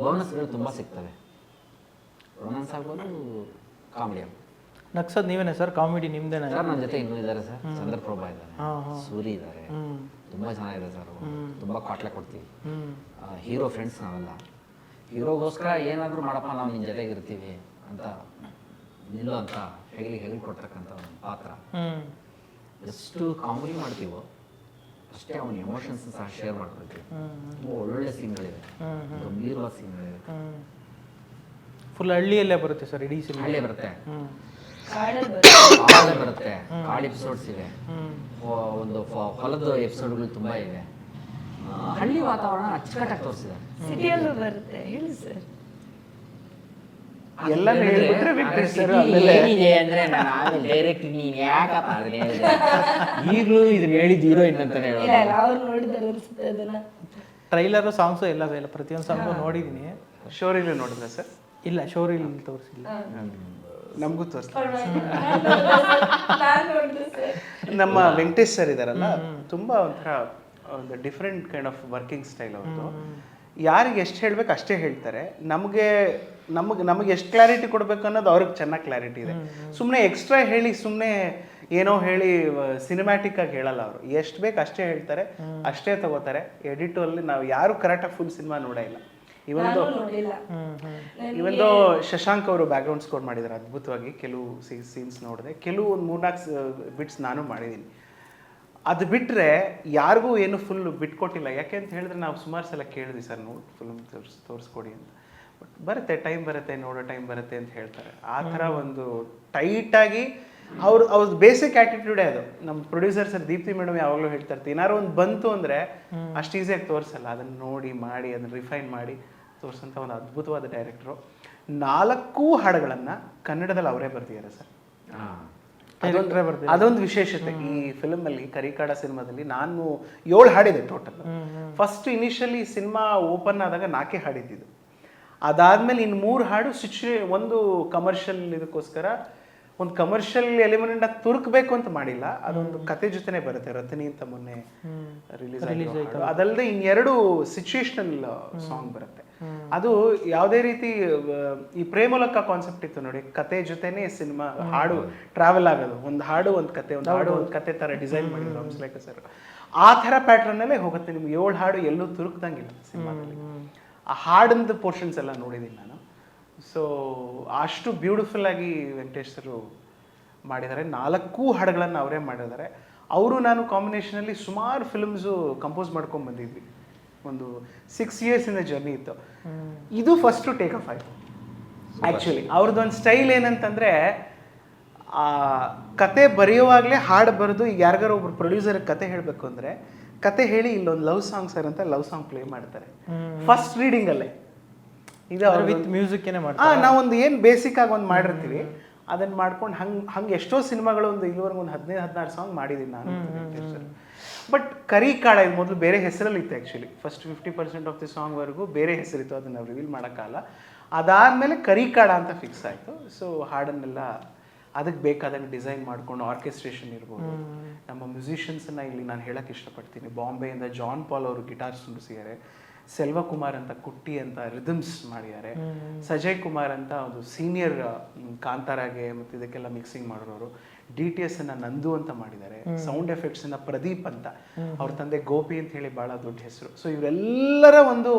ಬೋನಸ್ಗಳು ತುಂಬ ಸಿಗ್ತವೆ. ರೊಮ್ಯಾನ್ಸ್ ಆಗ್ಬೋದು ಕಾಮಿಡಿ ಆಗ್ಬೋದು. ನೀವೇನೇ ನೀವೇನೆ ಸರ್? ಕಾಮಿಡಿ ನಿಮ್ದೇನೆ. ಸರ್ ನನ್ನ ಜೊತೆ ಇನ್ನೂ ಇದ್ದಾರೆ ಸರ್. ಚಂದ್ರಪ್ರಭಾ ಇದ್ದಾರೆ. ಸೂರಿ ಇದ್ದಾರೆ. ತುಂಬ ಚೆನ್ನಾಗಿದೆ ಸರ್ ತುಂಬ ಕಾಟ್ಲೆ ಕೊಡ್ತೀವಿ. ಹೀರೋ ಫ್ರೆಂಡ್ಸ್ ನಾವೆಲ್ಲ. ಹೀರೋಗೋಸ್ಕರ ಏನಾದರೂ ಮಾಡಪ್ಪ ನಾವು ನಿಮ್ಮ ಜೊತೆಗೆ ಇರ್ತೀವಿ ಅಂತ ನಿಲ್ಲೋ ಅಂತ ಹೆಗಲಿ ಹೆಗಲಿ ಕೊಡ್ತಕ್ಕಂಥ ಒಂದು ಪಾತ್ರ. ಹ್ಮ್. ಎಷ್ಟು ಕಾಮಿಡಿ ಮಾಡ್ತೀವೋ ಅಷ್ಟೇ ಅವನ ಎಮೋಷನ್ಸ್ ಸಹ ಶೇರ್ ಮಾಡ್ಕೊಳ್ತೀವಿ. ತುಂಬ ಒಳ್ಳೊಳ್ಳೆ ಸೀನ್ಗಳಿವೆ ಗಂಭೀರವಾದ ಸೀನ್ಗಳಿವೆ ಹ್ಮ್. ಫುಲ್ ಹಳ್ಳಿಯಲ್ಲೇ ಬರುತ್ತೆ ಸರ್ ಇಡೀ ಸಿನಿಮಾ. ಹಳ್ಳಿ ಬರುತ್ತೆ. ಹ್ಮ್. ಕಾಡಲ್ಲಿ ಬರುತ್ತೆ. ಕಾಡು ಎಪಿಸೋಡ್ಸ್ ಇವೆ. ಹ್ಮ್. ಒಂದು ಹೊಲದ ಎಪಿಸೋಡ್ಗಳು ತುಂಬಾ ಇವೆ. ಹಳ್ಳಿ ವಾತಾವರಣ ಅಚ್ಚುಕಟ್ಟಾಗಿ ತೋರಿಸಿದೆ. ಸಿಟಿಯಲ್ಲೂ ಬರುತ್ತೆ. ಹೇಳಿ ಸರ್. ಎಲ್ಲನೂ ಹೇಳ್ಬಿಟ್ರೆ ವಿಕ್ಟರ್ ಸರ್ ಆಮೇಲೆ. ಏನಿದೆ ಅಂದ್ರೆ ನಾನು ಆಮೇಲೆ ಡೈರೆಕ್ಟ್ ನೀನ್ ಯಾಕಪ್ಪ ಅದನ್ನ ಹೇಳಿದೆ? ಈಗಲೂ ಇದನ್ನ ಹೇಳಿದ ಹೀರೋಯಿನ್ ಅಂತಾನೆ ಇಲ್ಲ ಹೇಳೋದು. ಇಲ್ಲ ಅವ್ರು ನೋಡಿದ್ದಾರೆ ಅನ್ಸುತ್ತೆ ಅದನ್ನ. ಟ್ರೈಲರು ಸಾಂಗ್ಸು ಎಲ್ಲ ಎಲ್ಲ ಪ್ರತಿಯೊಂದು ಸಾಂಗು ನೋಡಿದ್ದೀನಿ ಶೋರಿಲು ನೋಡಿದ್ರೆ ಸರ್? ಇಲ್ಲ ಶೋರಿಲ್ ತೋರಿಸಿಲ್ಲ. ನಮಗೂ ತೋರಿಸ್ತಾರೆ ನಾನು ನೋಡಿದೆ ಸರ್. ನಮ್ಮ ವೆಂಕಟೇಶ್ ಸರ್ ಇದಾರಲ್ಲ ತುಂಬಾ ಒಂಥರ ಒಂದು different kind of working style ಅವ್ರದ್ದು. ಯಾರಿಗೆ ಎಷ್ಟು ಹೇಳ್ಬೇಕು ಅಷ್ಟೇ ಹೇಳ್ತಾರೆ. ನಮಗೆ ನಮಗೆ ನಮಗೆ ಎಷ್ಟು ಕ್ಲಾರಿಟಿ ಕೊಡ್ಬೇಕು ಅನ್ನೋದು ಅವ್ರಿಗೆ ಚೆನ್ನಾಗಿ ಕ್ಲಾರಿಟಿ ಇದೆ. ಸುಮ್ಮನೆ ಎಕ್ಸ್ಟ್ರಾ ಹೇಳಿ ಸುಮ್ಮನೆ ಏನೋ ಹೇಳಿ ಸಿನಿಮ್ಯಾಟಿಕ್ ಆಗಿ ಹೇಳಲ್ಲ ಅವರು. ಎಷ್ಟು ಬೇಕು ಅಷ್ಟೇ ಹೇಳ್ತಾರೆ. ಅಷ್ಟೇ ತಗೋತಾರೆ. ಎಡಿಟಲ್ಲಿ ನಾವು ಯಾರು ಕರೆಕ್ಟಾಗಿ ಫುಲ್ ಸಿನಿಮಾ ನೋಡೇ ಇಲ್ಲ. ಇವೊಂದು ಇವೊಂದು ಶಶಾಂಕ್ ಅವರು ಬ್ಯಾಕ್ಗ್ರೌಂಡ್ ಸ್ಕೋರ್ ಮಾಡಿದ್ದಾರೆ ಅದ್ಭುತವಾಗಿ. ಕೆಲವು ಸೀನ್ಸ್ ನೋಡಿದೆ. ಕೆಲವು ಒಂದು ಮೂರ್ನಾಲ್ಕು ಬಿಟ್ಸ್ ನಾನು ಮಾಡಿದ್ದೀನಿ ಅದು ಬಿಟ್ಟರೆ ಯಾರಿಗೂ ಏನು ಫುಲ್ ಬಿಟ್ಕೊಟ್ಟಿಲ್ಲ. ಯಾಕೆ ಅಂತ ಹೇಳಿದ್ರೆ ನಾವು ಸುಮಾರು ಸಲ ಕೇಳಿದ್ವಿ ಸರ್ ನೋಡಿ ಫಿಲ್ಮ್ ತೋರಿಸ್ ತೋರಿಸ್ಕೊಡಿ ಅಂತ. ಬಟ್ ಬರುತ್ತೆ ಟೈಮ್ ಬರುತ್ತೆ ನೋಡೋ ಟೈಮ್ ಬರುತ್ತೆ ಅಂತ ಹೇಳ್ತಾರೆ. ಆ ಥರ ಒಂದು ಟೈಟಾಗಿ ಅವ್ರ ಅವ್ರದ್ದು ಬೇಸಿಕ್ ಆ್ಯಟಿಟ್ಯೂಡೇ ಅದು. ನಮ್ಮ ಪ್ರೊಡ್ಯೂಸರ್ ಸರ್ ದೀಪ್ತಿ ಮೇಡಮ್ ಯಾವಾಗಲೂ ಹೇಳ್ತಾ ಇರ್ತೀವಿ ಏನಾರು ಒಂದು ಬಂತು ಅಂದರೆ ಅಷ್ಟು ಈಸಿಯಾಗಿ ತೋರಿಸಲ್ಲ. ಅದನ್ನು ನೋಡಿ ಮಾಡಿ ಅದನ್ನು ರಿಫೈನ್ ಮಾಡಿ ತೋರಿಸೋಂಥ ಒಂದು ಅದ್ಭುತವಾದ ಡೈರೆಕ್ಟ್ರು ನಾಲ್ಕು ಹಾಡುಗಳನ್ನು ಕನ್ನಡದಲ್ಲಿ ಅವರೇ ಬರ್ತಿದ್ದಾರೆ ಸರ್. ಅದೊಂದು ವಿಶೇಷತೆ. ಈ ಫಿಲ್ಮ್ ಅಲ್ಲಿ ಕರಿಕಾಡ ಸಿನಿಮಾದಲ್ಲಿ ನಾನು ಏಳು ಹಾಡಿದೆ total first initially cinema open ಆದಾಗ ನಾಕೆ ಹಾಡಿದ್ದು ಅದಾದ್ಮೇಲೆ ಇನ್ನು ಮೂರು ಹಾಡು ಸಿಚುವೇ ಒಂದು ಕಮರ್ಷಿಯಲ್ ಇದಕ್ಕೋಸ್ಕರ ಒಂದು ಕಮರ್ಷಿಯಲ್ ಎಲಿಮೆಂಟ್ ತುರುಕ್ಬೇಕು ಅಂತ ಮಾಡಿಲ್ಲ ಅದೊಂದು ಕತೆ ಜೊತೆನೆ ಬರುತ್ತೆ ರತನಿ ಅಂತ ಮೊನ್ನೆ ರಿಲೀಸ್ ಆಯ್ತು. ಅದಲ್ಲದೆ ಇನ್ನೆರಡು ಸಿಚುಯೇಷನಲ್ ಸಾಂಗ್ ಬರುತ್ತೆ. ಅದು ಯಾವುದೇ ರೀತಿ ಆ, ಈ ಪ್ರೇಮಲಕ ಕಾನ್ಸೆಪ್ಟ್ ಇತ್ತು ನೋಡಿ ಕತೆ ಜೊತೆನೆ ಸಿನಿಮಾ ಹಾಡು ಟ್ರಾವೆಲ್ ಆಗೋದು. ಒಂದು ಹಾಡು ಒಂದು ಕತೆ ಒಂದು ಹಾಡು ಒಂದು ಕತೆ ತರ ಡಿಸೈನ್ ಮಾಡಿದ್ರು ಹಂಸಲೇಖ ಸರ್ ಆ ಥರ ಪ್ಯಾಟ್ರನ್ ಅಲ್ಲೇ ಹೋಗುತ್ತೆ. ನಿಮ್ಗೆ ಏಳು ಹಾಡು ಎಲ್ಲೂ ತುರುಕ್ದಂಗಿಲ್ಲ ಸಿನಿಮಾದಲ್ಲಿ ಆ ಹಾಡಿನ ಪೋರ್ಷನ್ಸ್ ಎಲ್ಲ ನೋಡಿದ್ದೀನಿ ನಾನು. ಸೊ ಅಷ್ಟು ಬ್ಯೂಟಿಫುಲ್ ಆಗಿ ವೆಂಕಟೇಶ್ವರು ಮಾಡಿದ್ದಾರೆ. ನಾಲ್ಕು ಹಾಡುಗಳನ್ನು ಅವರೇ ಮಾಡಿದ್ದಾರೆ. ಅವರು ನಾನು ಕಾಂಬಿನೇಷನಲ್ಲಿ ಸುಮಾರು ಫಿಲ್ಮ್ಸು ಕಂಪೋಸ್ ಮಾಡ್ಕೊಂಡು ಬಂದಿದ್ವಿ. ಒಂದು ಸಿಕ್ಸ್ ಇಂದ ಜರ್ನಿ ಇತ್ತು. ಇದು ಫಸ್ಟು ಟೇಕ್ ಆಫ್ ಆಯ್ತು ಆ್ಯಕ್ಚುಲಿ ಅವ್ರದ್ದೊಂದು ಸ್ಟೈಲ್ ಏನಂತಂದರೆ ಆ ಕತೆ ಬರೆಯುವಾಗಲೇ ಹಾಡು ಬರೆದು ಈಗ ಯಾರಿಗಾರು ಒಬ್ರು ಪ್ರೊಡ್ಯೂಸರ್ ಕತೆ ಹೇಳಬೇಕು ಅಂದರೆ ಕತೆ ಹೇಳಿ ಇಲ್ಲೊಂದು ಲವ್ ಸಾಂಗ್ ಸರ್ ಅಂತ ಲವ್ ಸಾಂಗ್ ಪ್ಲೇ ಮಾಡ್ತಾರೆ. ಫಸ್ಟ್ ರೀಡಿಂಗಲ್ಲೇ ಇದು ಅವ್ರ ವಿತ್ ಮ್ಯೂಸಿಕ್ಕೇನೆ ನಾವೊಂದು ಏನು ಬೇಸಿಕ್ ಆಗಿ ಒಂದು ಮಾಡಿರ್ತೀವಿ ಅದನ್ನ ಮಾಡ್ಕೊಂಡು ಹಂಗೆ ಹಂಗೆ ಎಷ್ಟೋ ಸಿನಿಮಾಗಳು ಒಂದು ಇಲ್ಲಿವರೆಗೂ ಒಂದು ಹದಿನೈದು ಹದಿನಾರು ಸಾಂಗ್ ಮಾಡಿದ್ದೀನಿ ನಾನು. ಬಟ್ ಕರಿ ಕಾಳ ಇದು ಮೊದಲು ಬೇರೆ ಹೆಸರಲ್ಲಿ ಇತ್ತು actually first fifty percent of the song ವರೆಗೂ ಬೇರೆ ಹೆಸರಿತ್ತು ಅದನ್ನು ರಿವೀಲ್ ಮಾಡೋಕ್ಕಲ್ಲ ಅದಾದಮೇಲೆ ಕರಿ ಕಾಳ ಅಂತ ಫಿಕ್ಸ್ ಆಯಿತು. ಸೊ ಹಾಡನ್ನೆಲ್ಲ ಅದಕ್ಕೆ ಬೇಕಾದಂಗೆ ಡಿಸೈನ್ ಮಾಡ್ಕೊಂಡು ಆರ್ಕೆಸ್ಟ್ರೇಷನ್ ಇರ್ಬೋದು. ನಮ್ಮ ಮ್ಯೂಸಿಷಿಯನ್ಸನ್ನ ಇಲ್ಲಿ ನಾನು ಹೇಳಕ್ಕೆ ಇಷ್ಟಪಡ್ತೀನಿ. ಬಾಂಬೆಯಿಂದ ಜಾನ್ ಪಾಲ್ ಅವರು ಗಿಟಾರ್ಸ್ ನುಡಿಸಿದ್ದಾರೆ ಸೆಲ್ವಕುಮಾರ್ ಅಂತ ಕುಟ್ಟಿ ಅಂತ ರಿದಮ್ಸ್ ಮಾಡಿದ್ದಾರೆ ಸಜಯ್ ಕುಮಾರ್ ಅಂತ ಒಂದು ಸೀನಿಯರ್ ಕಾಂತಾರಾಗೆ ಮತ್ತು ಇದಕ್ಕೆಲ್ಲ ಮಿಕ್ಸಿಂಗ್ ಮಾಡಿರೋರು ಡಿ ಟಿ ಎಸ್ ಅನ್ನ ನಂದು ಅಂತ ಮಾಡಿದ್ದಾರೆ ಸೌಂಡ್ ಎಫೆಕ್ಟ್ಸ್ ಅನ್ನ ಪ್ರದೀಪ್ ಅಂತ. ಅವ್ರ ತಂದೆ ಗೋಪಿ ಅಂತ ಹೇಳಿ ಬಹಳ ದೊಡ್ಡ ಹೆಸರು. ಸೊ ಇವರೆಲ್ಲರ ಒಂದು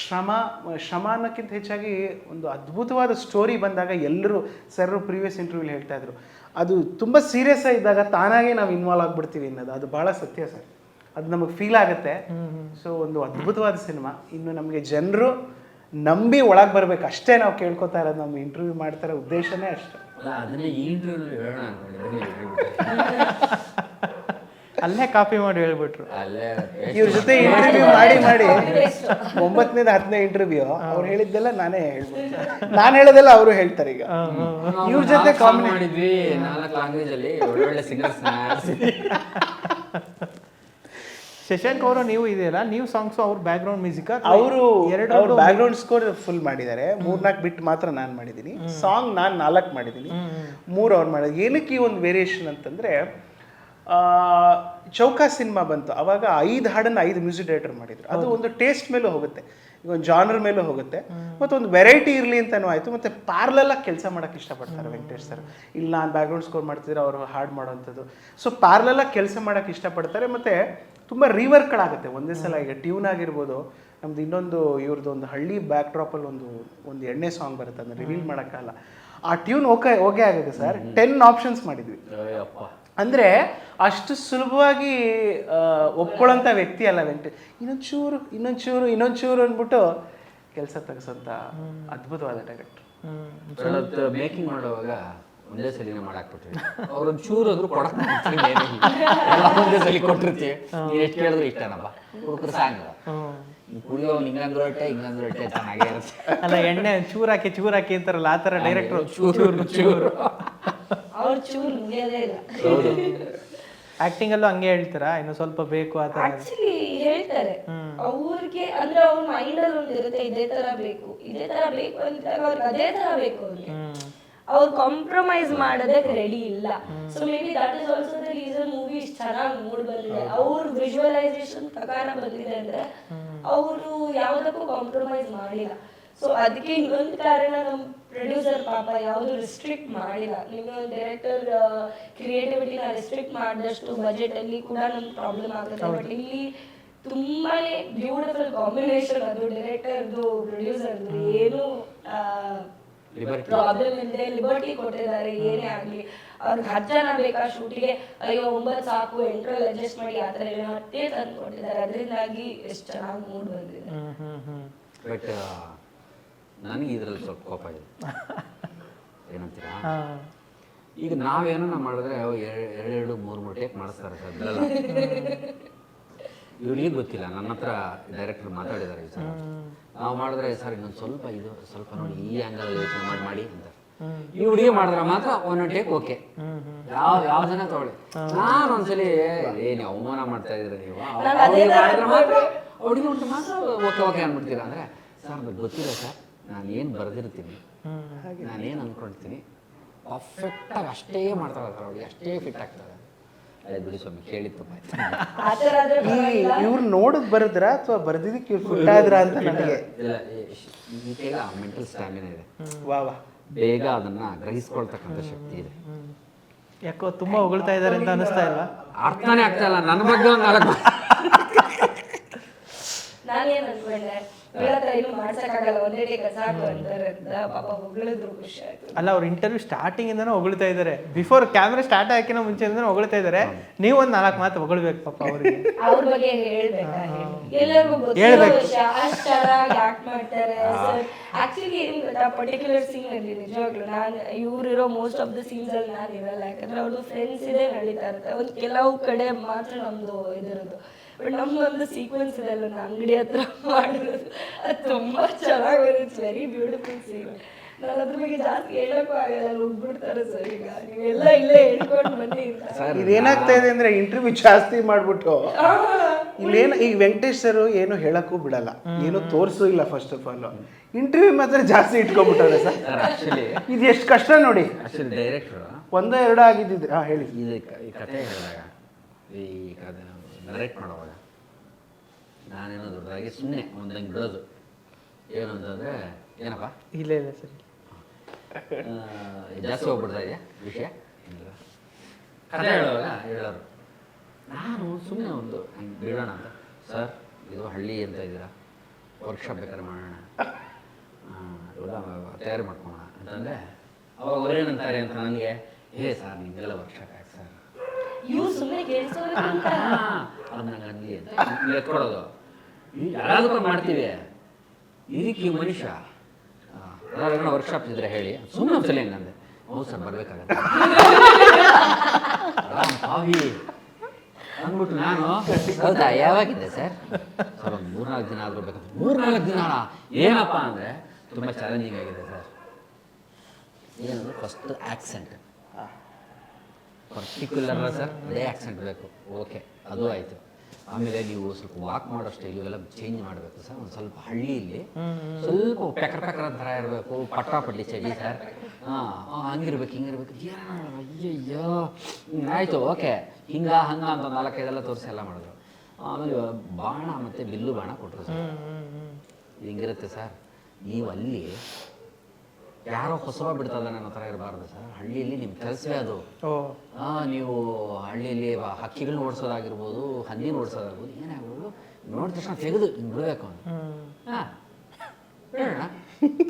ಶ್ರಮ ಶ್ರಮ ಅನ್ನೋಕ್ಕಿಂತ ಹೆಚ್ಚಾಗಿ ಒಂದು ಅದ್ಭುತವಾದ ಸ್ಟೋರಿ ಬಂದಾಗ ಎಲ್ಲರೂ ಸರ್ ಪ್ರೀವಿಯಸ್ ಇಂಟರ್ವ್ಯೂಲಿ ಹೇಳ್ತಾ ಇದ್ರು. ಅದು ತುಂಬ ಸೀರಿಯಸ್ ಆಗಿದ್ದಾಗ ತಾನಾಗೆ ನಾವು ಇನ್ವಾಲ್ವ್ ಆಗ್ಬಿಡ್ತೀವಿ ಅನ್ನೋದು. ಅದು ಬಹಳ ಸತ್ಯ ಸರ್. ಅದು ನಮಗೆ ಫೀಲ್ ಆಗುತ್ತೆ. ಸೊ ಒಂದು ಅದ್ಭುತವಾದ ಸಿನಿಮಾ ಇನ್ನು ನಮಗೆ ಜನರು ನಂಬಿ ಒಳಗೆ ಬರಬೇಕು. ಅಷ್ಟೇ ನಾವು ಕೇಳ್ಕೊತಾ ಇರೋದು. ನಮ್ಮ ಇಂಟರ್ವ್ಯೂ ಮಾಡ್ತಾರೋ ಉದ್ದೇಶನೇ ಅಷ್ಟು. ಅಲ್ಲ ಅದನ್ನೇ ಈ ಇಂಟರ್ವ್ಯೂನಲ್ಲಿ ಹೇಳೋಣ ಅನ್ಕೊಂಡಿದ್ದೆ <laughs> ಅಲ್ಲೇ ಕಾಪಿ ಮಾಡಿ ಹೇಳ್ಬಿಟ್ರು. ಅಲ್ಲೇ ಇವ್ರ ಜೊತೆ ಇಂಟರ್ವ್ಯೂ ಮಾಡಿ ಮಾಡಿ. <laughs> ಒಂಬತ್ತನೇದ ಹತ್ತನೇ ಇಂಟರ್ವ್ಯೂ ಅವ್ರು ಹೇಳಿದ್ದೆಲ್ಲ ನಾನೇ ಹೇಳ್ಬೋದು ನಾನು ಹೇಳೋದೆಲ್ಲ ಅವರು ಹೇಳ್ತಾರೆ ಈಗ. ಇವ್ರ ಜೊತೆ ಕಾಮಿಡಿ ಮಾಡಿದ್ವಿ ನಾಲ್ಕು ಲ್ಯಾಂಗ್ವೇಜ್ ಅಲ್ಲಿ. ಒಳ್ಳೊಳ್ಳೆ ಸಿಂಗರ್ಸ್ <laughs> ಶಶಾಂಕ್ ಅವರು ನೀವು ಇದೆಯಲ್ಲ ನೀವು ಸಾಂಗ್ಸ್ ಅವ್ರ ಬ್ಯಾಕ್ ಗ್ರೌಂಡ್ ಮ್ಯೂಸಿಕ್ ಅವರು ಎರಡು ಅವ್ರ ಬ್ಯಾಕ್ ಗ್ರೌಂಡ್ ಸ್ಕೋರ್ ಫುಲ್ ಮಾಡಿದ್ದಾರೆ. ಮೂರ್ನಾಲ್ಕು ಬಿಟ್ ಮಾತ್ರ ನಾನು ಮಾಡಿದ್ದೀನಿ. ಸಾಂಗ್ ನಾನು ನಾಲ್ಕು ಮಾಡಿದ್ದೀನಿ. ಮೂರು ಅವ್ರು ಮಾಡಿದ್ರು ಏನಕ್ಕೆ ಈ ಒಂದು ವೇರಿಯೇಷನ್ ಅಂತಂದ್ರೆ ಆ, ಚೌಕ ಸಿನಿಮಾ ಬಂತು. ಅವಾಗ ಐದು ಹಾಡನ್ನ ಐದು ಮ್ಯೂಸಿಕ್ ಡೈರೆಕ್ಟರ್ ಮಾಡಿದ್ರು. ಅದು ಒಂದು ಟೇಸ್ಟ್ ಮೇಲೂ ಹೋಗುತ್ತೆ. ಈಗ ಒಂದು ಜಾನರ್ ಮೇಲೂ ಹೋಗುತ್ತೆ. ಮತ್ತು ಒಂದು ವೆರೈಟಿ ಇರಲಿ ಅಂತನೂ ಆಯಿತು. ಮತ್ತು ಪ್ಯಾರ್ಲೆಲ್ಲ ಕೆಲಸ ಮಾಡೋಕ್ಕೆ ಇಷ್ಟಪಡ್ತಾರೆ ವೆಂಕಟೇಶ್ ಸರ್. ಇಲ್ಲ ನಾನು ಬ್ಯಾಕ್ಗ್ರೌಂಡ್ ಸ್ಕೋರ್ ಮಾಡ್ತಿದ್ರೆ ಅವರು ಹಾಡು ಮಾಡೋವಂಥದ್ದು ಸೊ ಪ್ಯಾರ್ಲೆಲ್ಲ ಕೆಲಸ ಮಾಡೋಕ್ಕೆ ಇಷ್ಟಪಡ್ತಾರೆ. ಮತ್ತು ತುಂಬ ರಿವರ್ಕ್ಗಳಾಗುತ್ತೆ ಒಂದೇ ಸಲ ಈಗ ಟ್ಯೂನ್ ಆಗಿರ್ಬೋದು ನಮ್ದು ಇನ್ನೊಂದು ಇವ್ರದ್ದು ಒಂದು ಹಳ್ಳಿ ಬ್ಯಾಕ್ ಡ್ರಾಪಲ್ಲಿ ಒಂದು ಒಂದು ಎಣ್ಣೆ ಸಾಂಗ್ ಬರುತ್ತೆ ಅದನ್ನ ರಿವೀಲ್ ಮಾಡೋಕ್ಕಲ್ಲ. ಆ ಟ್ಯೂನ್ ಓಕೆ ಓಕೆ ಆಗುತ್ತೆ ಸರ್. ಟೆನ್ ಆಪ್ಷನ್ಸ್ ಮಾಡಿದ್ವಿ. ಅಂದರೆ ಅಷ್ಟು ಸುಲಭವಾಗಿ ಒಪ್ಕೊಳ್ಳೋಂಥ ವ್ಯಕ್ತಿ ಅಲ್ಲ ವೆಂಕಟೇಶ್ ಇನ್ನೊಂದು ಚೂರು ಇನ್ನೊಂದು ಚೂರು ಇನ್ನೊಂದು ಚೂರು ಅಂದ್ಬಿಟ್ಟು ಕೆಲಸ ತೆಗೆಸೋಂಥ ಅದ್ಭುತವಾದ ಡೈರೆಕ್ಟ್ರು ಮೇಕಿಂಗ್ ಮಾಡುವಾಗ ಒಂದೇ ಸಲಿನ ಮಾಡಾಕ್ಬಿಟ್ರಿ. ಅವ್ರೊಂದು ಚೂರು ಆದ್ರೂ ಕೊಡಕ್ ಒಂದೇ ಸಲ ಕೊಟ್ಟಿರ್ತೀವಿ. ನೀನ್ ಎಷ್ಟು ಕೇಳಿದ್ರು ಇಷ್ಟನಪ್ಪ. ಹುಡುಗರು ಸಾಂಗ್. ಕುಡಿಯೋ ಹಿಂಗಂದ್ರು ಅಟ್ಟೆ ಹಿಂಗಂದ್ರು ಅಟ್ಟೆ ಚೆನ್ನಾಗೇ ಇರುತ್ತೆ. ಅಲ್ಲ ಎಣ್ಣೆ ಚೂರ್ ಹಾಕಿ ಚೂರ್ ಹಾಕಿ ಅಂತಾರಲ್ಲ ಆ ಥರ ಡೈರೆಕ್ಟರ್ ಚೂರು ಚೂರು ಅವ್ರ ಚೂರು ಆಕ್ಟಿಂಗ್ ಅಲ್ಲೂ ಹಂಗೆ ಹೇಳ್ತಾರಾ? ಇನ್ನು ಸ್ವಲ್ಪ ಬೇಕು ಆ ಥರ. ಆಕ್ಚುಲಿ ಹೇಳ್ತಾರೆ. ಅವ್ರಿಗೆ ಅಂದ್ರೆ ಅವ್ರ ಮೈಂಡ್ ಅಲ್ಲಿ ಒಂದು ಇರುತ್ತೆ ಇದೇ ತರ ಬೇಕು ಇದೇ ತರ ಬೇಕು ಅಂತ ಅವ್ರಿಗೆ ಅದೇ ತರ ಬೇಕು ಅವ್ರಿಗೆ. ಅವ್ರು ಕಾಂಪ್ರಮೈಸ್ ಮಾಡೋದಕ್ಕೆ ರೆಡಿ ಇಲ್ಲ. So maybe that is also the reason movie ಇಷ್ಟು ಚೆನ್ನಾಗಿ ಮೂಡ್ ಬಂದಿದೆ. ಅವ್ರ ವಿಜುವಲೈಸೇಷನ್ ಪ್ರಕಾರ ಬಂದಿದೆ ಅಂದ್ರೆ ಅವರು ಯಾವುದಕ್ಕೂ ಕಾಂಪ್ರಮೈಸ್ ಮಾಡಿಲ್ಲ. ಸೊ ಅದಕ್ಕೆ ಇನ್ನೊಂದು ಕಾರಣ ನಮ್ಮ ಪ್ರೊಡ್ಯೂಸರ್ ಪಾಪ ಯಾವುದು ರಿಸ್ಟ್ರಿಕ್ಟ್ ಮಾಡಿಲ್ಲ. ನಿಮಗೆ ಒಂದು ಡೈರೆಕ್ಟರ್ ಕ್ರಿಯೇಟಿವಿಟಿನ ರಿಸ್ಟ್ರಿಕ್ಟ್ ಮಾಡಿದಷ್ಟು ಬಜೆಟ್ ಅಲ್ಲಿ ಕೂಡ ನಮ್ಗೆ ಪ್ರಾಬ್ಲಮ್ ಆಗುತ್ತೆ. ಬಟ್ ಇಲ್ಲಿ ತುಂಬಾನೇ ಬ್ಯೂಟಿಫುಲ್ ಕಾಂಬಿನೇಷನ್ ಅದು ಡೈರೆಕ್ಟರ್ದು ಪ್ರೊಡ್ಯೂಸರ್ದು ಏನು. ಪ್ರಾಬ್ಲಮ್ ಇಲ್ಲದೆ ಲಿಬರ್ಟಿ ಕೊಟ್ಟಿದ್ದಾರೆ ಏನೇ ಆಗ್ಲಿ. ಅವ್ರಿಗೆ ಹತ್ತು ಜನ ಬೇಕಾ ಶೂಟಿಗೆ? ಅಯ್ಯೋ ಒಂಬತ್ತು ಸಾಕು ಎಂಟ್ರಲ್ಲಿ ಅಡ್ಜಸ್ಟ್ ಮಾಡಿ ಆ ಥರ ಎಲ್ಲ ಮತ್ತೆ ತಂದು ಕೊಟ್ಟಿದ್ದಾರೆ. ಅದರಿಂದಾಗಿ ಎಷ್ಟು ಚೆನ್ನಾಗಿ ಮೂಡ್ ಬಂದಿದೆ. ಹ್ಮ್ ಹ್ಮ್ ಹ್ಮ್. ಬಟ್ ನನಗೆ ಇದರಲ್ಲಿ ಸ್ವಲ್ಪ ಕೋಪ ಇದೆ. ಏನಂತೀರಾ? ಹಾ. ಈಗ ನಾವೇನೋ ಮಾಡಿದ್ರೆ ಎರಡೆರಡು ಮೂರು ಮೂರು ಟೇಕ್ ಮಾಡಿಸ್ತಾರೆ ಸರ್ <laughs> ಇವ್ರಿಗೆ ಗೊತ್ತಿಲ್ಲ. ನನ್ನ ಹತ್ರ ಡೈರೆಕ್ಟರ್ ಮಾತಾಡಿದ್ದಾರೆ ಸರ್ ನಾವು ಮಾಡಿದ್ರೆ ಸರ್ ಇನ್ನೊಂದು ಸ್ವಲ್ಪ ಇದು ಸ್ವಲ್ಪ ನೋಡಿ ಈ ಆ್ಯಂಗಲ್ ಯೋಚನೆ ಮಾಡಿ ಮಾಡಿ ಅಂತ. ಈ ಹುಡುಗಿ ಮಾಡಿದ್ರೆ ಮಾತ್ರ ಒನ್ ಟೇಕ್ ಓಕೆ ಯಾವ ಯಾವ ಜನ ತಗೊಳ್ಳಿ. ನಾನು ಒಂದ್ಸಲಿ ಏ ನೀವು ಅವಮಾನ ಮಾಡ್ತಾ ಇದ್ರೆ ನೀವು? ಹುಡುಗಿ ಉಂಟು ಮಾತ್ರ ಓಕೆ ಓಕೆ ಅಂದ್ಬಿಡ್ತೀರಾ ಅಂದ್ರೆ ಸರ್ ಅದು ಗೊತ್ತಿಲ್ಲ ಸರ್. ನಾನು ಏನು ಬರೆದಿರ್ತೀನಿ? ನಾನೇನು ಅಂದ್ಕೊಳ್ತೀನಿ ಪರ್ಫೆಕ್ಟಾಗಿ ಅಷ್ಟೇ ಮಾಡ್ತಾರೆ ಸರ್ ಅವ್ರಿಗೆ ಅಷ್ಟೇ ಫಿಟ್ ಆಗ್ತಾರೆ. ಅದೇ ಬಿಡಿ ಸ್ವಾಮಿ ಕೇಳಿತ್ತು ಆಯ್ತು ಆ ಥರ ಆದ್ರೆ ಪರವಾಗಿಲ್ಲ. ಇವ್ರು ನೋಡಕ್ ಬರದ್ರ ಅಥವಾ ಬರ್ದಿದ್ದಕ್ಕೆ ಇವ್ರು ಆದ್ರ ಅಂತ ನನಗೆ ಇಲ್ಲ ಮೆಂಟಲ್ ಸ್ಟ್ಯಾಮಿನಾ ಇದೆ. ವಾ ವಾ. ಬೇಗ ಅದನ್ನ ಗ್ರಹಿಸ್ಕೊಳ್ತಕ್ಕಂಥ ಶಕ್ತಿ ಇದೆ. ಯಾಕೋ ತುಂಬಾ ಹೊಗಳ್ತಾ ಇದ್ದಾರೆ ಅಂತ ಅನಿಸ್ತಾ ಇಲ್ಲ ಅರ್ಥನೇ ಆಗ್ತಾ ಇಲ್ಲ ನನ್ನ ಬಗ್ಗೆ ಒಂದು ನಾಲ್ಕು ನಾನೇನ್ ಅನ್ಕೊಂಡೆ? ಇವ್ರ ಹತ್ರ ಏನು ಮಾಡ್ಸಕ್ಕಾಗಲ್ಲ ಒಂದೇ ಟೇಕ ಸಾಕು ಅಂತಾರೆ ಅಂತ ಪಾಪ ಹೊಗಳಿದ್ರು ಖುಷಿ ಆಯ್ತು. ಅಲ್ಲ ಅವ್ರ ಇಂಟರ್ವ್ಯೂ ಸ್ಟಾರ್ಟಿಂಗ್ ಇಂದಾನು ಹೊಗಳ್ತಾ ಇದ್ದಾರೆ ಬಿಫೋರ್ ಕ್ಯಾಮ್ರಾ ಸ್ಟಾರ್ಟ್ ಹಾಕಿನ ಮುಂಚೆ ಹೊಗಳ್ತಾ ಇದಾರೆ. ನೀವು ಒಂದ್ ನಾಲ್ಕು ಮಾತು ಹೊಗಳ್ಬೇಕು ಪಾಪ ಅವ್ರಿಗೆ. <laughs> ಅವ್ರ ಬಗ್ಗೆ ಹೇಳ್ಬೇಕಾ ಎಲ್ಲರಿಗೂ ಗೊತ್ತಿರೋ ವಿಷಯ. ಅಷ್ಟ್ ಚೆನ್ನಾಗಿ ಮಾಡ್ತಾರೆ. ಸರ್ ಆಕ್ಚುಲಿ ಏನ್ ಗೊತ್ತಾ? ಪರ್ಟಿಕ್ಯುಲರ್ ಸೀನ್ ಅಲ್ಲಿ ನಿಜವಾಗ್ಲು ನಾನು ಇವ್ರಿರೋ ಮೋಸ್ಟ್ ಆಫ್ ದ ಸೀನ್ಸ್ ಅಲ್ಲಿ ನಾನು ಇರಲ್ಲ. ಯಾಕಂದ್ರೆ ಅವ್ರದ್ದು ಫ್ರೆಂಡ್ಸ್ ಇದೆ ನಡೀತಾ ಇರುತ್ತೆ. ಒಂದ್ ಕೆಲವು ಕಡೆ ಮಾತ್ರ ನಮ್ದು ಇದಿರೋದು. ಬಟ್ ನಮ್ದೊಂದು ಸೀಕ್ವೆನ್ಸ್ ಇದೆ ಅಲ್ಲ ಅಂಗಡಿ ಹತ್ರ ಮಾಡಿರೋದು. ಅದು ತುಂಬ ಚೆನ್ನಾಗಿ ಇಟ್ಸ್ ವೆರಿ ಬ್ಯೂಟಿಫುಲ್ ಸೀನ್ ನಾನು ಅದ್ರ ಬಗ್ಗೆ ಜಾಸ್ತಿ ಹೇಳಕ್ಕೂ ಆಗಲ್ಲ ಹೋಗ್ಬಿಡ್ತಾರೆ ಸರ್ ಈಗ. ನೀವೆಲ್ಲ ಇಲ್ಲೇ ಹೇಳ್ಕೊಂಡು ಬನ್ನಿ ಅಂತ. ಇದೇನಾಗ್ತಾ ಇದೆ ಅಂದ್ರೆ ಇಂಟರ್ವ್ಯೂ ಜಾಸ್ತಿ ಮಾಡ್ಬಿಟ್ಟು. ಇಲ್ಲೇನು ಈಗ ವೆಂಕಟೇಶ್ ಸರ್ ಏನು ಹೇಳಕ್ಕೂ ಬಿಡಲ್ಲ. ಏನು ತೋರಿಸೂ ಇಲ್ಲ ಫಸ್ಟ್ ಆಫ್ ಆಲ್ ಇಂಟರ್ವ್ಯೂ ಮಾತ್ರ ಜಾಸ್ತಿ ಇಟ್ಕೊಂಡ್ಬಿಟ್ಟಾರೆ ಸರ್. ಇದು ಎಷ್ಟು ಕಷ್ಟ ನೋಡಿ. ಡೈರೆಕ್ಟ್ರು ಒಂದೋ ಎರಡೋ ಆಗಿದ್ದಿದ್ರೆ ಹಾ ಹೇಳಿ. ಇದು ಈ ಕಥೆ ಹೇಳಿದಾಗ ಈ ಕತೆ ನರೇಟ್ ಮಾಡುವಾಗ ನಾನೇನೋ ದೊಡ್ಡದಾಗಿ ಸುಮ್ಮನೆ ಒಂದಂಗೆ ಬಿಡೋದು. ಏನು ಅಂತಂದರೆ ಏನಪ್ಪ? ಇಲ್ಲ ಇಲ್ಲ ಸರಿ. ಜಾಸ್ತಿ ಹೋಗ್ಬಿಡ್ತಾ ಇದೆಯಾ ವಿಷಯ? ಇಲ್ಲ. ಕಥೆ ಹೇಳುವಾಗ ಹೇಳೋರು ನಾನು ಸುಮ್ಮನೆ ಒಂದು ಹಿಂಗೆ ಬಿಡೋಣ ಅಂತ. ಸರ್ ಇದು ಹಳ್ಳಿ ಅಂತ ಇದ್ದೀರಾ? ವರ್ಕ್ಶಾಪ್ ಬೇಕಾದ್ರೆ ಮಾಡೋಣ. ಎಲ್ಲ ತಯಾರಿ ಮಾಡ್ಕೋಣ ಅಂತಂದರೆ ಅವಾಗ ಅವ್ರೇನಂತಾರೆ ಅಂತ ನನಗೆ ಹೇ ಸರ್ ನಿಮಗೆಲ್ಲ ವರ್ಕ್ಶಾಪ್ ಇವ್ರು ಸುಮ್ಮನೆ ನಂಗೆ ಅನ್ಲಿ ಅಂತ ಯಾರಾದ್ರೂ ಮಾಡ್ತೀವಿ. ಇದಕ್ಕೆ ಈ ಮನುಷ್ಯ ಯಾರಾದ್ರೂ ವರ್ಕ್ಶಾಪ್ ಇದ್ರೆ ಹೇಳಿ. ಸುಮ್ಮನೆ ಒಂದ್ಸಲ ಹಿಂಗಂದೆ ಹ್ಞೂ ಸರ್ ಬರ್ಬೇಕಾಗತ್ತೆ. ಅಂದ್ಬಿಟ್ಟು ನಾನು ಹೌದಾ ಯಾವಾಗಿದ್ದೆ ಸರ್? ಸರ್ ಒಂದು ಮೂರ್ನಾಲ್ಕು ದಿನ ಆದ್ರೂ ಬೇಕು. ಮೂರ್ನಾಲ್ಕು ದಿನ ಏನಪ್ಪ ಅಂದರೆ ತುಂಬ ಚಾಲೆಂಜಿಂಗ್ ಆಗಿದೆ ಸರ್. ಏನಂದ್ರೆ ಫಸ್ಟ್ ಆಕ್ಸೆಂಟ್ ಪರ್ಟಿಕ್ಯುಲರ್ ಸರ್ ಅದೇ ಆಕ್ಸೆಂಟ್ ಬೇಕು. ಓಕೆ ಅದು ಆಯಿತು. ಆಮೇಲೆ ನೀವು ಸ್ವಲ್ಪ ವಾಕ್ ಮಾಡೋ ಸ್ಟೈಲು ಎಲ್ಲ ಚೇಂಜ್ ಮಾಡಬೇಕು ಸರ್ ಒಂದು ಸ್ವಲ್ಪ ಹಳ್ಳಿಯಲ್ಲಿ ಸ್ವಲ್ಪ ಪೆಕರ್ ಪೆಕರ ಥರ ಇರಬೇಕು ಪಟ್ಟಾಪಟ್ಟಿ ಚಳಿ ಸರ್. ಹಾಂ ಹಂಗಿರ್ಬೇಕು ಹಿಂಗಿರ್ಬೇಕು. ಅಯ್ಯಯ್ಯೋ. ಆಯಿತು ಓಕೆ ಹಿಂಗ ಹಂಗ ಅಂತ ನಾಲ್ಕೈದೆಲ್ಲ ತೋರಿಸಿ ಎಲ್ಲ ಮಾಡಿದ್ರು. ಆಮೇಲೆ ಬಾಣ ಮತ್ತು ಬಿಲ್ಲು ಬಾಣ ಕೊಟ್ಟರು ಸರ್. ಹಿಂಗಿರುತ್ತೆ ಸರ್. ನೀವು ಅಲ್ಲಿ ಯಾರೋ ಹೊಸಬ ಬಿಡ್ತದ ನನ್ನ ಹತ್ರ ಇರಬಾರ್ದು ಸರ್. ಹಳ್ಳಿಯಲ್ಲಿ ನಿಮ್ಮ ಕೆಲಸವೇ ಅದು. ನೀವು ಹಳ್ಳಿಯಲ್ಲಿ ಹಕ್ಕಿಗಳನ್ನ ಓಡಿಸೋದಾಗಿರ್ಬೋದು ಹಂದಿನ ಓಡಿಸೋದಾಗಿರ್ಬೋದು ಏನಾಗ್ಬೋದು ನೋಡಿದ ತಕ್ಷಣ ತೆಗೆದು ಹಿಂಗೆ ಬಿಡಬೇಕು ಅವನು.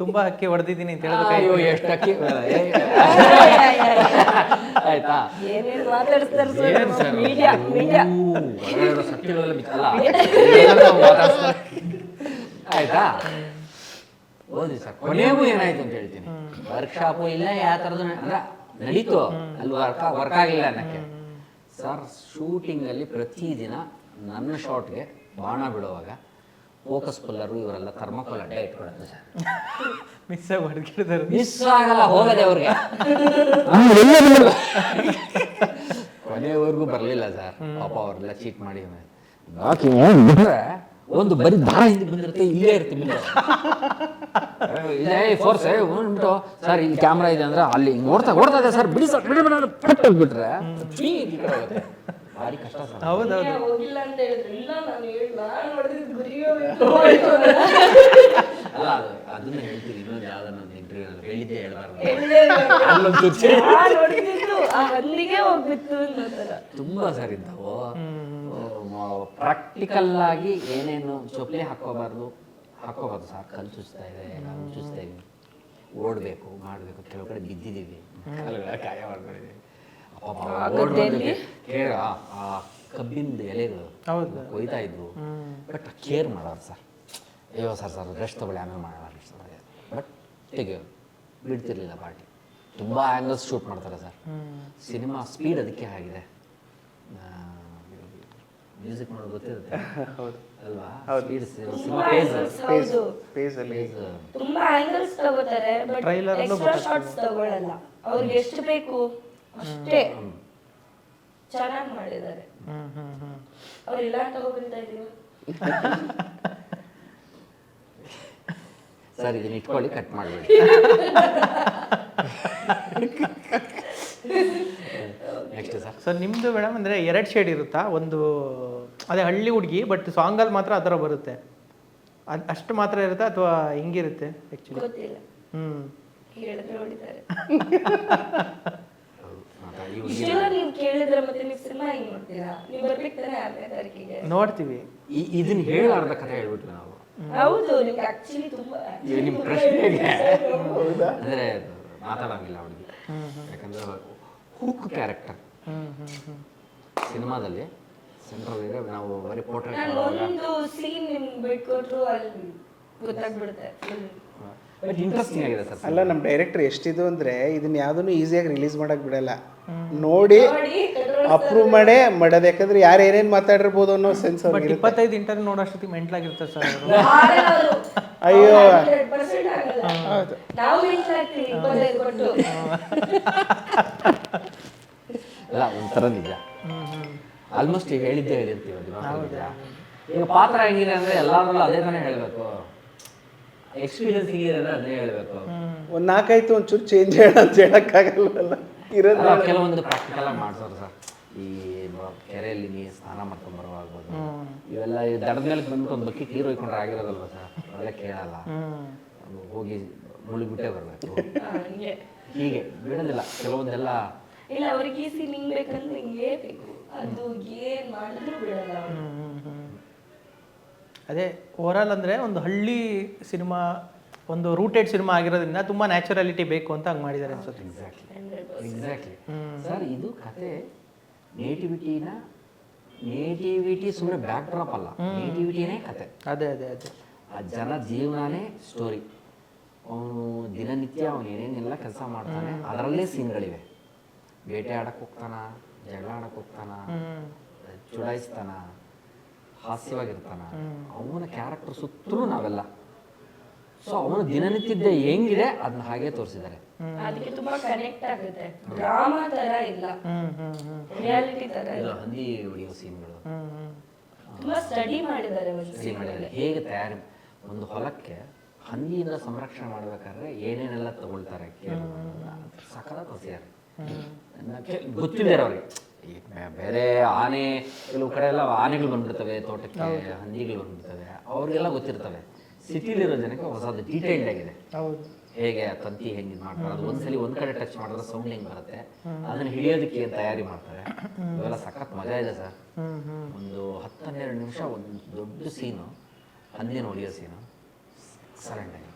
ತುಂಬಾ ಅಕ್ಕಿ ಹೊಡೆದಿದ್ದೀನಿ ಅಂತ ಅಯ್ಯೋ ಎಷ್ಟು ಅಕ್ಕಿ ಆಯ್ತಾ? ಸತ್ಯಗಳೆಲ್ಲ ಆಯ್ತಾ? ಓದಿ ಸರ್. ಕೊನೆಗೂ ಏನಾಯ್ತು ಅಂತ ಹೇಳ್ತೀನಿ. ವರ್ಕ್ಶಾಪು ಇಲ್ಲ ಯಾವ ಥರದ್ದು ಅಂದ್ರೆ ನಡೀತು. ಅಲ್ಲಿ ವರ್ಕ್ ವರ್ಕ್ ಆಗಲಿಲ್ಲ ಅನ್ನಕ್ಕೆ. ಸರ್ ಶೂಟಿಂಗಲ್ಲಿ ಪ್ರತಿದಿನ ನನ್ನ ಶಾಟ್ಗೆ ಬಾಣ ಬಿಡುವಾಗ ಫೋಕಸ್ ಪುಲ್ಲರು ಇವರೆಲ್ಲ ಥರ್ಮಕೋಲ್ ಅಡ್ಡ ಇಟ್ಕೊಳ್ಳೋದು ಸರ್. ಮಿಸ್ ಆಗಿ ಹೊಡ್ಕಿರ್ತಾರೆ ಮಿಸ್ ಆಗಲ್ಲ ಹೋಗದೆ ಅವ್ರಿಗೆ. ಕೊನೆವರೆಗೂ ಬರಲಿಲ್ಲ ಸರ್. ಪಾಪ ಅವರೆಲ್ಲ ಚೀಟ್ ಮಾಡಿ. ಒಂದು ಬರೀ ದಾರ ಹಿಂದೆ ಬಂದಿರುತ್ತೆ ಇಲ್ಲೇ ಇರ್ತೀವಿ ಇದೇ ಫೋರ್ಸ್ ಉಂಟು ಸರ್ ಇಲ್ಲಿ ಕ್ಯಾಮ್ರಾ ಇದೆ ಅಂದ್ರೆ ಅಲ್ಲಿ ಹಿಂಗೆ ಓಡ್ತಾ ಓಡ್ತಾ ಇದೆ ಸರ್ ಬಿಡಿ ಸರ್ ಬಿಡಿ ಬಿಡಿ ಪಟ್ ಹೋಗ್ಬಿಟ್ರೆ. ಭಾರಿ ಕಷ್ಟ ಸರ್. ಹೌದೌದು. ಹೋಗಿಲ್ಲ ಅಂತ ಹೇಳಿದ್ರು ಇಲ್ಲ ನಾನು ಹೇಳಿ ನಾನು ಹೊಡೆದಿದ್ದು ಗುರಿಗೆ ಅಲ್ಲ ಅದನ್ನ ಹೇಳ್ತೀನಿ ಇನ್ನೊಂದು ನನ್ನ ಇಂಟರ್ವ್ಯೂ ಹೇಳಿದ್ದೆ ಹೇಳ್ಬಾರ್ದು. ಹೊಡೆದಿದ್ದು ಹೋಗ್ಬಿತ್ತು ತುಂಬಾ ಸರ್ ಇದ್ದಾವು. ಪ್ರಾಕ್ಟಿಕಲ್ ಆಗಿ ಏನೇನು ಚೊಪ್ಲಿ ಹಾಕೋಬಾರ್ದು ಹಾಕೋಬಾರ್ದು ಸರ್ ಕಲ್ ಚುಚ್ತಾ ಇದೆ ಚುಚ್ತಾ ಇದೀವಿ ಓಡಬೇಕು ಮಾಡಬೇಕು ಕೆಲವು ಕಡೆ ಬಿದ್ದಿದ್ದೀವಿ ಕಾಲುಗಳ ಗಾಯ ಮಾಡ್ಕೊಂಡಿದ್ದೀವಿ ಆ ಕಬ್ಬಿಂದ ಎಲೆಗಳು. ಕೊಯ್ತಾ ಇದ್ವು. ಬಟ್ ಕೇರ್ ಮಾಡೋರು ಸರ್. ಅಯ್ಯೋ ಸರ್ ಸರ್ ರೆಸ್ಟ್ ತಗೊಳ್ಳಿ ಆಮೇಲೆ ಮಾಡೋಣ ಬಟ್ ತೆಗಿಯೋರು ಬಿಡ್ತಿರ್ಲಿಲ್ಲ ಪಾರ್ಟಿ. ತುಂಬ ಆ್ಯಂಗಲ್ಸ್ ಶೂಟ್ ಮಾಡ್ತಾರೆ ಸರ್. ಸಿನಿಮಾ ಸ್ಪೀಡ್ ಅದಕ್ಕೆ ಆಗಿದೆ. ಮ್ಯೂಸಿಕ್ ಮಾಡೋದು ಗೊತ್ತಿರುತ್ತೆ. ಹೌದು. ಅಲ್ವಾ? ಹೌದು. ಸ್ಪೀಡ್ ಸಿನಿಮಾ ಪೇಸ್ ಪೇಸ್ ಅಲ್ಲಿ ತುಂಬಾ ಆಂಗಲ್ಸ್ ತಗೋತಾರೆ ಬಟ್ ಎಕ್ಸ್ಟ್ರಾ ಅವ್ರಿಗೆ ಎಷ್ಟು ಬೇಕು ಅಷ್ಟೇ ಚೆನ್ನಾಗಿ ಮಾಡಿದ್ದಾರೆ. ಹ್ಮ್ ಹ್ಮ್ ಹ್ಮ್. ಅವ್ರು ಇಲ್ಲ ಇದೀವಿ? ಸರ್ ಇದನ್ನ ಇಟ್ಕೊಳ್ಳಿ ಕಟ್ ಮಾಡಬೇಡಿ. <laughs> ನೆಕ್ಸ್ಟ್ ಸರ್ ಸರ್ ನಿಮ್ಮದು ಮೇಡಮ್ ಅಂದರೆ ಎರಡು ಶೇಡ್ ಇರುತ್ತಾ? ಒಂದು ಅದೇ ಹಳ್ಳಿ ಹುಡುಗಿ ಬಟ್ ಸಾಂಗಲ್ಲಿ ಮಾತ್ರ ಆ ಥರ ಬರುತ್ತೆ. ಅದು ಅಷ್ಟು ಮಾತ್ರ ಇರುತ್ತಾ ಅಥವಾ ಹಿಂಗಿರುತ್ತೆ ಆ್ಯಕ್ಚುಲಿ ಗೊತ್ತಿಲ್ಲ. ಹ್ಞೂ ಹೇಳಿದ್ರೆ ಹೊಡಿತಾರೆ <laughs> ಇಷ್ಟೆಲ್ಲ ನೀವು ಕೇಳಿದ್ರೆ ಮತ್ತೆ ನೀವು ಸಿನಿಮಾ ಹೆಂಗ್ ನೋಡ್ತೀರಾ? ನೀವು ಬರ್ಬೇಕು ತಾನೆ ಆರನೇ ತಾರೀಕಿಗೆ. ನೋಡ್ತೀವಿ. ಈ ಇದನ್ನ ಹೇಳಾರ್ದ ಕಥೆ ಹೇಳ್ಬಿಟ್ವಿ ನಾವು. ಹೌದು ನಿಮ್ಗೆ ಆಕ್ಚುಲಿ ತುಂಬಾ ಈಗ ನಿಮ್ಮ ಪ್ರಶ್ನೆಗೆ. <laughs> ಅಂದರೆ ಮಾತಾಡಂಗಿಲ್ಲ ಅವಳಿಗೆ. ಯಾಕಂದ್ರೆ ಹುಕ್ ಕ್ಯಾರೆಕ್ಟರ್ ಸಿನಿಮಾದಲ್ಲಿ ಸೆಂಟ್ರಲ್ ಇದೆ ನಾವು ಬರೀ ಪೋರ್ಟ್ರೇಟ್ ಒಂದು ಸೀನ್ ನಿಮ್ಗೆ ಬಿಟ್ಕೊಟ್ರು ಅಲ್ಲಿ ಗೊತ್ತಾಗ್ಬಿಡುತ್ತೆ. ಬಟ್ ಇಂಟ್ರೆಸ್ಟಿಂಗ್ ಆಗಿದೆ ಸರ್ ಅಲ್ಲ ನಮ್ಮ ಡೈರೆಕ್ಟರ್ ಎಷ್ಟಿದು ಅಂದ್ರೆ ಇದನ್ನ ಯಾವ್ದನ್ನು ಈಸಿಯಾಗಿ ರಿಲೀಸ್ ಮಾಡಕ್ ಬಿಡಲ್ಲ. ನೋಡಿ ನೋಡಿ ಅಪ್ರೂವ್ ಮಾಡೇ ಮಾಡೋದು. ಯಾಕಂದ್ರೆ ಯಾರು ಏನೇನ್ ಮಾತಾಡಿರ್ಬೋದು ಅನ್ನೋ ಸೆನ್ಸ್ ಬಟ್ ಅವ್ರಿಗೆ ಇಪ್ಪತ್ತೈದು ಇಂಟರ್ವ್ಯೂ ನೋಡೋಷ್ಟೊತ್ತಿಗೆ ಮೆಂಟ್ಲಾಗಿರ್ತಾರೆ ಸರ್ ಅವರು. ಆಗಲ್ಲ ಅವ್ರು. ಅಯ್ಯೋ. ಹೌದು 100% ಆಗಲ್ಲ. ನಾವು ಇಪ್ಪತ್ತೈದು ಕೊಟ್ಟು. ಅಲ್ಲ ಒಂಥರ ನಿಜ. ಆಲ್ಮೋಸ್ಟ್ ಈಗ ಹೇಳಿದ್ದೇ ಹೇಳಿರ್ತೀವಿ ಅದು ಈಗ ಪಾತ್ರ ಹೆಂಗಿದೆ ಅಂದ್ರೆ ಎಲ್ಲಾದ್ರಲ್ಲೂ ಅದೇ ತಾನೇ ಹೇಳಬೇಕು. ಎಕ್ಸ್ಪೀರಿಯನ್ಸ್ ಹಿಂಗಿದೆ ಅಂದ್ರೆ ಅದೇ ಹೇಳಬೇಕು. ಒಂದ್ ನಾಲ್ಕಾಯ್ತು ಒಂಚೂರು ಚೇಂಜ್ ಹೇಳ ಅಂತ ಹೇಳಕ್ಕಾಗಲ್ವಲ್ಲ? ಇರೋದು ಕೆಲವೊಂದು ಪ್ರಾಕ್ಟಿಕಲ್ ಮಾಡ್ಸೋರು ಸರ್. ಈ ಕೆರೆಯಲ್ಲಿ ನೀ ಸ್ನಾನ ಮಾಡ್ಕೊಂಡ್ ಬರುವಾಗ್ಬೋದು. ಇವೆಲ್ಲ ಈ ದಡದ ಮೇಲೆ ಬಂದ್ಬಿಟ್ಟು ಒಂದು ಬಕ್ಕಿ ನೀರು ಹೋಯ್ಕೊಂಡ್ರೆ ಆಗಿರೋದಲ್ವ ಸರ್? ಅದೆಲ್ಲ ಕೇಳಲ್ಲ. ಹೋಗಿ ಮುಳುಗ್ಬಿಟ್ಟೆ ಬರಬೇಕು. ಹೀಗೆ ಬಿಡೋದಿಲ್ಲ. ಕೆಲವೊಂದೆಲ್ಲ ಇಲ್ಲ ಅವ್ರಿಗೆ ಸಿ ನಿಂಗ್ ಬೇಕಂದ್ರೆ ಹಿಂಗೇ ಬೇಕು. ಅದು ಏನ್ ಮಾಡಿದ್ರು ಬಿಡಲ್ಲ ಅವ್ರು. ಅದೇ ಓವರಾಲ್ ಅಂದರೆ ಒಂದು ಹಳ್ಳಿ ಸಿನಿಮಾ ಒಂದು ರೂಟೆಡ್ ಸಿನಿಮಾ ಆಗಿರೋದ್ರಿಂದ ತುಂಬ ನ್ಯಾಚುರಾಲಿಟಿ ಬೇಕು ಅಂತ ಹಂಗೆ ಮಾಡಿದ್ದಾರೆ ಅನ್ಸುತ್ತೆ. ಎಕ್ಸಾಕ್ಟ್ಲಿ ಎಕ್ಸಾಕ್ಟ್ಲಿ ಸರ್ ಇದು ಕತೆ ನೇಟಿವಿಟಿನ ನೇಟಿವಿಟಿ ಸುಮ್ಮನೆ ಬ್ಯಾಕ್ ಡ್ರಾಪ್ ಅಲ್ಲ ನೇಟಿವಿಟಿನೇ ಕತೆ. ಅದೇ ಅದೇ ಅದೇ. ಆ ಜನ ಜೀವನನೇ ಸ್ಟೋರಿ ಅವನು ದಿನನಿತ್ಯ ಅವನು ಏನೇನೆಲ್ಲ ಕೆಲಸ ಮಾಡ್ತಾನೆ ಅದರಲ್ಲೇ ಸೀನ್ಗಳಿವೆ ಬೇಟೆ ಆಡಕ್ಕೆ ಹೋಗ್ತಾನ ಜಗಳ ಆಡಕ್ಕೆ ಹೋಗ್ತಾನ ಚುಡಾಯಿಸ್ತಾನ ಹಾಸ್ಯವಾಗಿರ್ತಾನ. ಅವನ ಕ್ಯಾರೆಕ್ಟರ್ ಸುತ್ತಲೂ ನಾವೆಲ್ಲ. ಸೊ ಅವನು ದಿನನಿತ್ಯದ ಹೆಂಗಿದೆ ಅದನ್ನ ಹಾಗೆ ತೋರಿಸಿದ್ದಾರೆ. ಅದಕ್ಕೆ ತುಂಬಾ ಕನೆಕ್ಟ್ ಆಗುತ್ತೆ. ಡ್ರಾಮಾ ತರ ಇಲ್ಲ. ರಿಯಾಲಿಟಿ ತರ ಇಲ್ಲ. ಹಂದಿ ಹೊಡೆಯೋ ಸೀನ್ಗಳು. ತುಂಬಾ ಸ್ಟಡಿ ಮಾಡಿದ್ದಾರೆ ಒಂದು ಸರಿ ಮಾಡಿದ್ದಾರೆ. ಹೇಗೆ ತಯಾರಿ ಒಂದು ಹೊಲಕ್ಕೆ ಹಂದಿಯಿಂದ ಸಂರಕ್ಷಣೆ ಮಾಡ್ಬೇಕಾದ್ರೆ ಏನೇನೆಲ್ಲ ತಗೊಳ್ತಾರೆ ಸಕಲ ತೋರಿಸಿದ್ದಾರೆ. ಗೊತ್ತಿದ್ದಾರೆ ಅವ್ರಿಗೆ. ಬೇರೆ ಆನೆ ಕೆಲವು ಕಡೆ ಎಲ್ಲ ಆನೆಗಳು ಬಂದ್ಬಿಡ್ತವೆ ತೋಟಕ್ಕೆ ಹಂದಿಗಳು ಬಂದ್ಬಿಡ್ತವೆ. ಅವ್ರಿಗೆಲ್ಲ ಗೊತ್ತಿರ್ತವೆ. ಸಿಟಿಲಿರೋ ಜನಕ್ಕೆ ಹೊಸದು ಡೀಟೇಲ್ಡ್ ಆಗಿದೆ. ಹೇಗೆ ತಂತಿ ಹೆಂಗೆ ಮಾಡ್ತಾರೆ ಅದು ಒಂದ್ಸಲಿ ಒಂದ್ ಕಡೆ ಟಚ್ ಮಾಡಿದ್ರೆ ಸೌಂಡ್ ಹೆಂಗ್ ಬರುತ್ತೆ? ಅದನ್ನ ಹಿಡಿಯೋದಕ್ಕೆ ಏನ್ ತಯಾರಿ ಮಾಡ್ತಾರೆ? ಇವೆಲ್ಲ ಸಖತ್ ಮಜಾ ಇದೆ ಸರ್. ಒಂದು ಹತ್ತು ಹನ್ನೆರಡು ನಿಮಿಷ ಒಂದು ದೊಡ್ಡ ಸೀನು ಹಂದಿನ ಹೊಡಿಯೋ ಸೀನು ಸರೆಂಡ್ ಆಗಿ.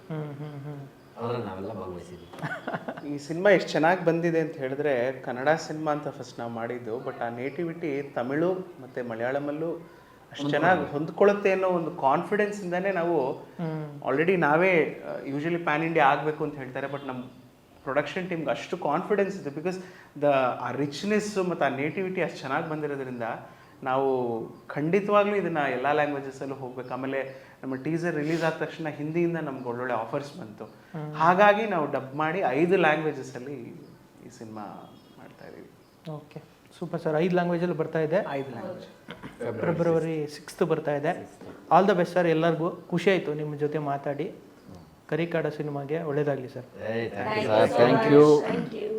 ಅದ್ರಲ್ಲಿ ನಾವೆಲ್ಲ ಭಾಗವಹಿಸಿದ್ವಿ. <laughs> ಈ ಸಿನಿಮಾ ಎಷ್ಟು ಚೆನ್ನಾಗಿ ಬಂದಿದೆ ಅಂತ ಹೇಳಿದ್ರೆ ಕನ್ನಡ ಸಿನಿಮಾ ಅಂತ ಫಸ್ಟ್ ನಾವು ಮಾಡಿದ್ದು ಬಟ್ ಆ ನೇಟಿವಿಟಿ ತಮಿಳು ಮತ್ತೆ ಮಲಯಾಳಮಲ್ಲೂ ಅಷ್ಟು ಚೆನ್ನಾಗಿ ಹೊಂದ್ಕೊಳ್ಳುತ್ತೆ ಅನ್ನೋ ಒಂದು ಕಾನ್ಫಿಡೆನ್ಸ್ ಇಂದಾನೆ ನಾವು ಆಲ್ರೆಡಿ ನಾವೇ ಯೂಶಲಿ ಪ್ಯಾನ್ ಇಂಡಿಯಾ ಆಗಬೇಕು ಅಂತ ಹೇಳ್ತಾರೆ ಬಟ್ ನಮ್ಮ ಪ್ರೊಡಕ್ಷನ್ ಟೀಮ್ಗೆ ಅಷ್ಟು ಕಾನ್ಫಿಡೆನ್ಸ್ ಇದೆ ಬಿಕಾಸ್ ದ ಆ ರಿಚ್ನೆಸ್ ಮತ್ತು ಆ ನೇಟಿವಿಟಿ ಅಷ್ಟು ಚೆನ್ನಾಗಿ ಬಂದಿರೋದ್ರಿಂದ ನಾವು ಖಂಡಿತವಾಗ್ಲೂ ಇದನ್ನ ಎಲ್ಲ ಲ್ಯಾಂಗ್ವೇಜಸಲ್ಲೂ ಹೋಗ್ಬೇಕು. ಆಮೇಲೆ ನಮ್ಮ ಟೀಸರ್ ರಿಲೀಸ್ ಆದ ತಕ್ಷಣ ಹಿಂದಿಯಿಂದ ನಮ್ಗೆ ಒಳ್ಳೊಳ್ಳೆ ಆಫರ್ಸ್ ಬಂತು. ಹಾಗಾಗಿ ನಾವು ಡಬ್ ಮಾಡಿ ಐದು ಲ್ಯಾಂಗ್ವೇಜಸಲ್ಲಿ ಈ ಸಿನಿಮಾ ಮಾಡ್ತಾ ಇದೀವಿ ಓಕೆ ಸೂಪರ್ ಸರ್ ಐದು ಲ್ಯಾಂಗ್ವೇಜಲ್ಲಿ ಬರ್ತಾ ಇದೆ. ಐದು ಲ್ಯಾಂಗ್ವೇಜ್ ಫೆಬ್ರವರಿ ಸಿಕ್ಸ್ತ್ ಬರ್ತಾ ಇದೆ. ಆಲ್ ದ ಬೆಸ್ಟ್ ಸರ್ ಎಲ್ಲರಿಗೂ ಖುಷಿ ಆಯಿತು ನಿಮ್ಮ ಜೊತೆ ಮಾತಾಡಿ. ಕರಿಕಾಡ ಸಿನಿಮಾಗೆ ಒಳ್ಳೇದಾಗಲಿ sir thank you thank you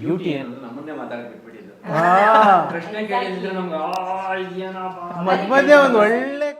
beauty ಏನು ನಮ್ಮನ್ನೇ ಮಾತಾಡಕ್ಕೆ ಬಿಟ್ಬಿಟ್ಟಿದ್ದು ಪ್ರಶ್ನೆ ಕೇಳಿದ್ರೆ ನಮ್ಗೆ ಮಧ್ಯ ಮಧ್ಯೆ ಒಂದು ಒಳ್ಳೆ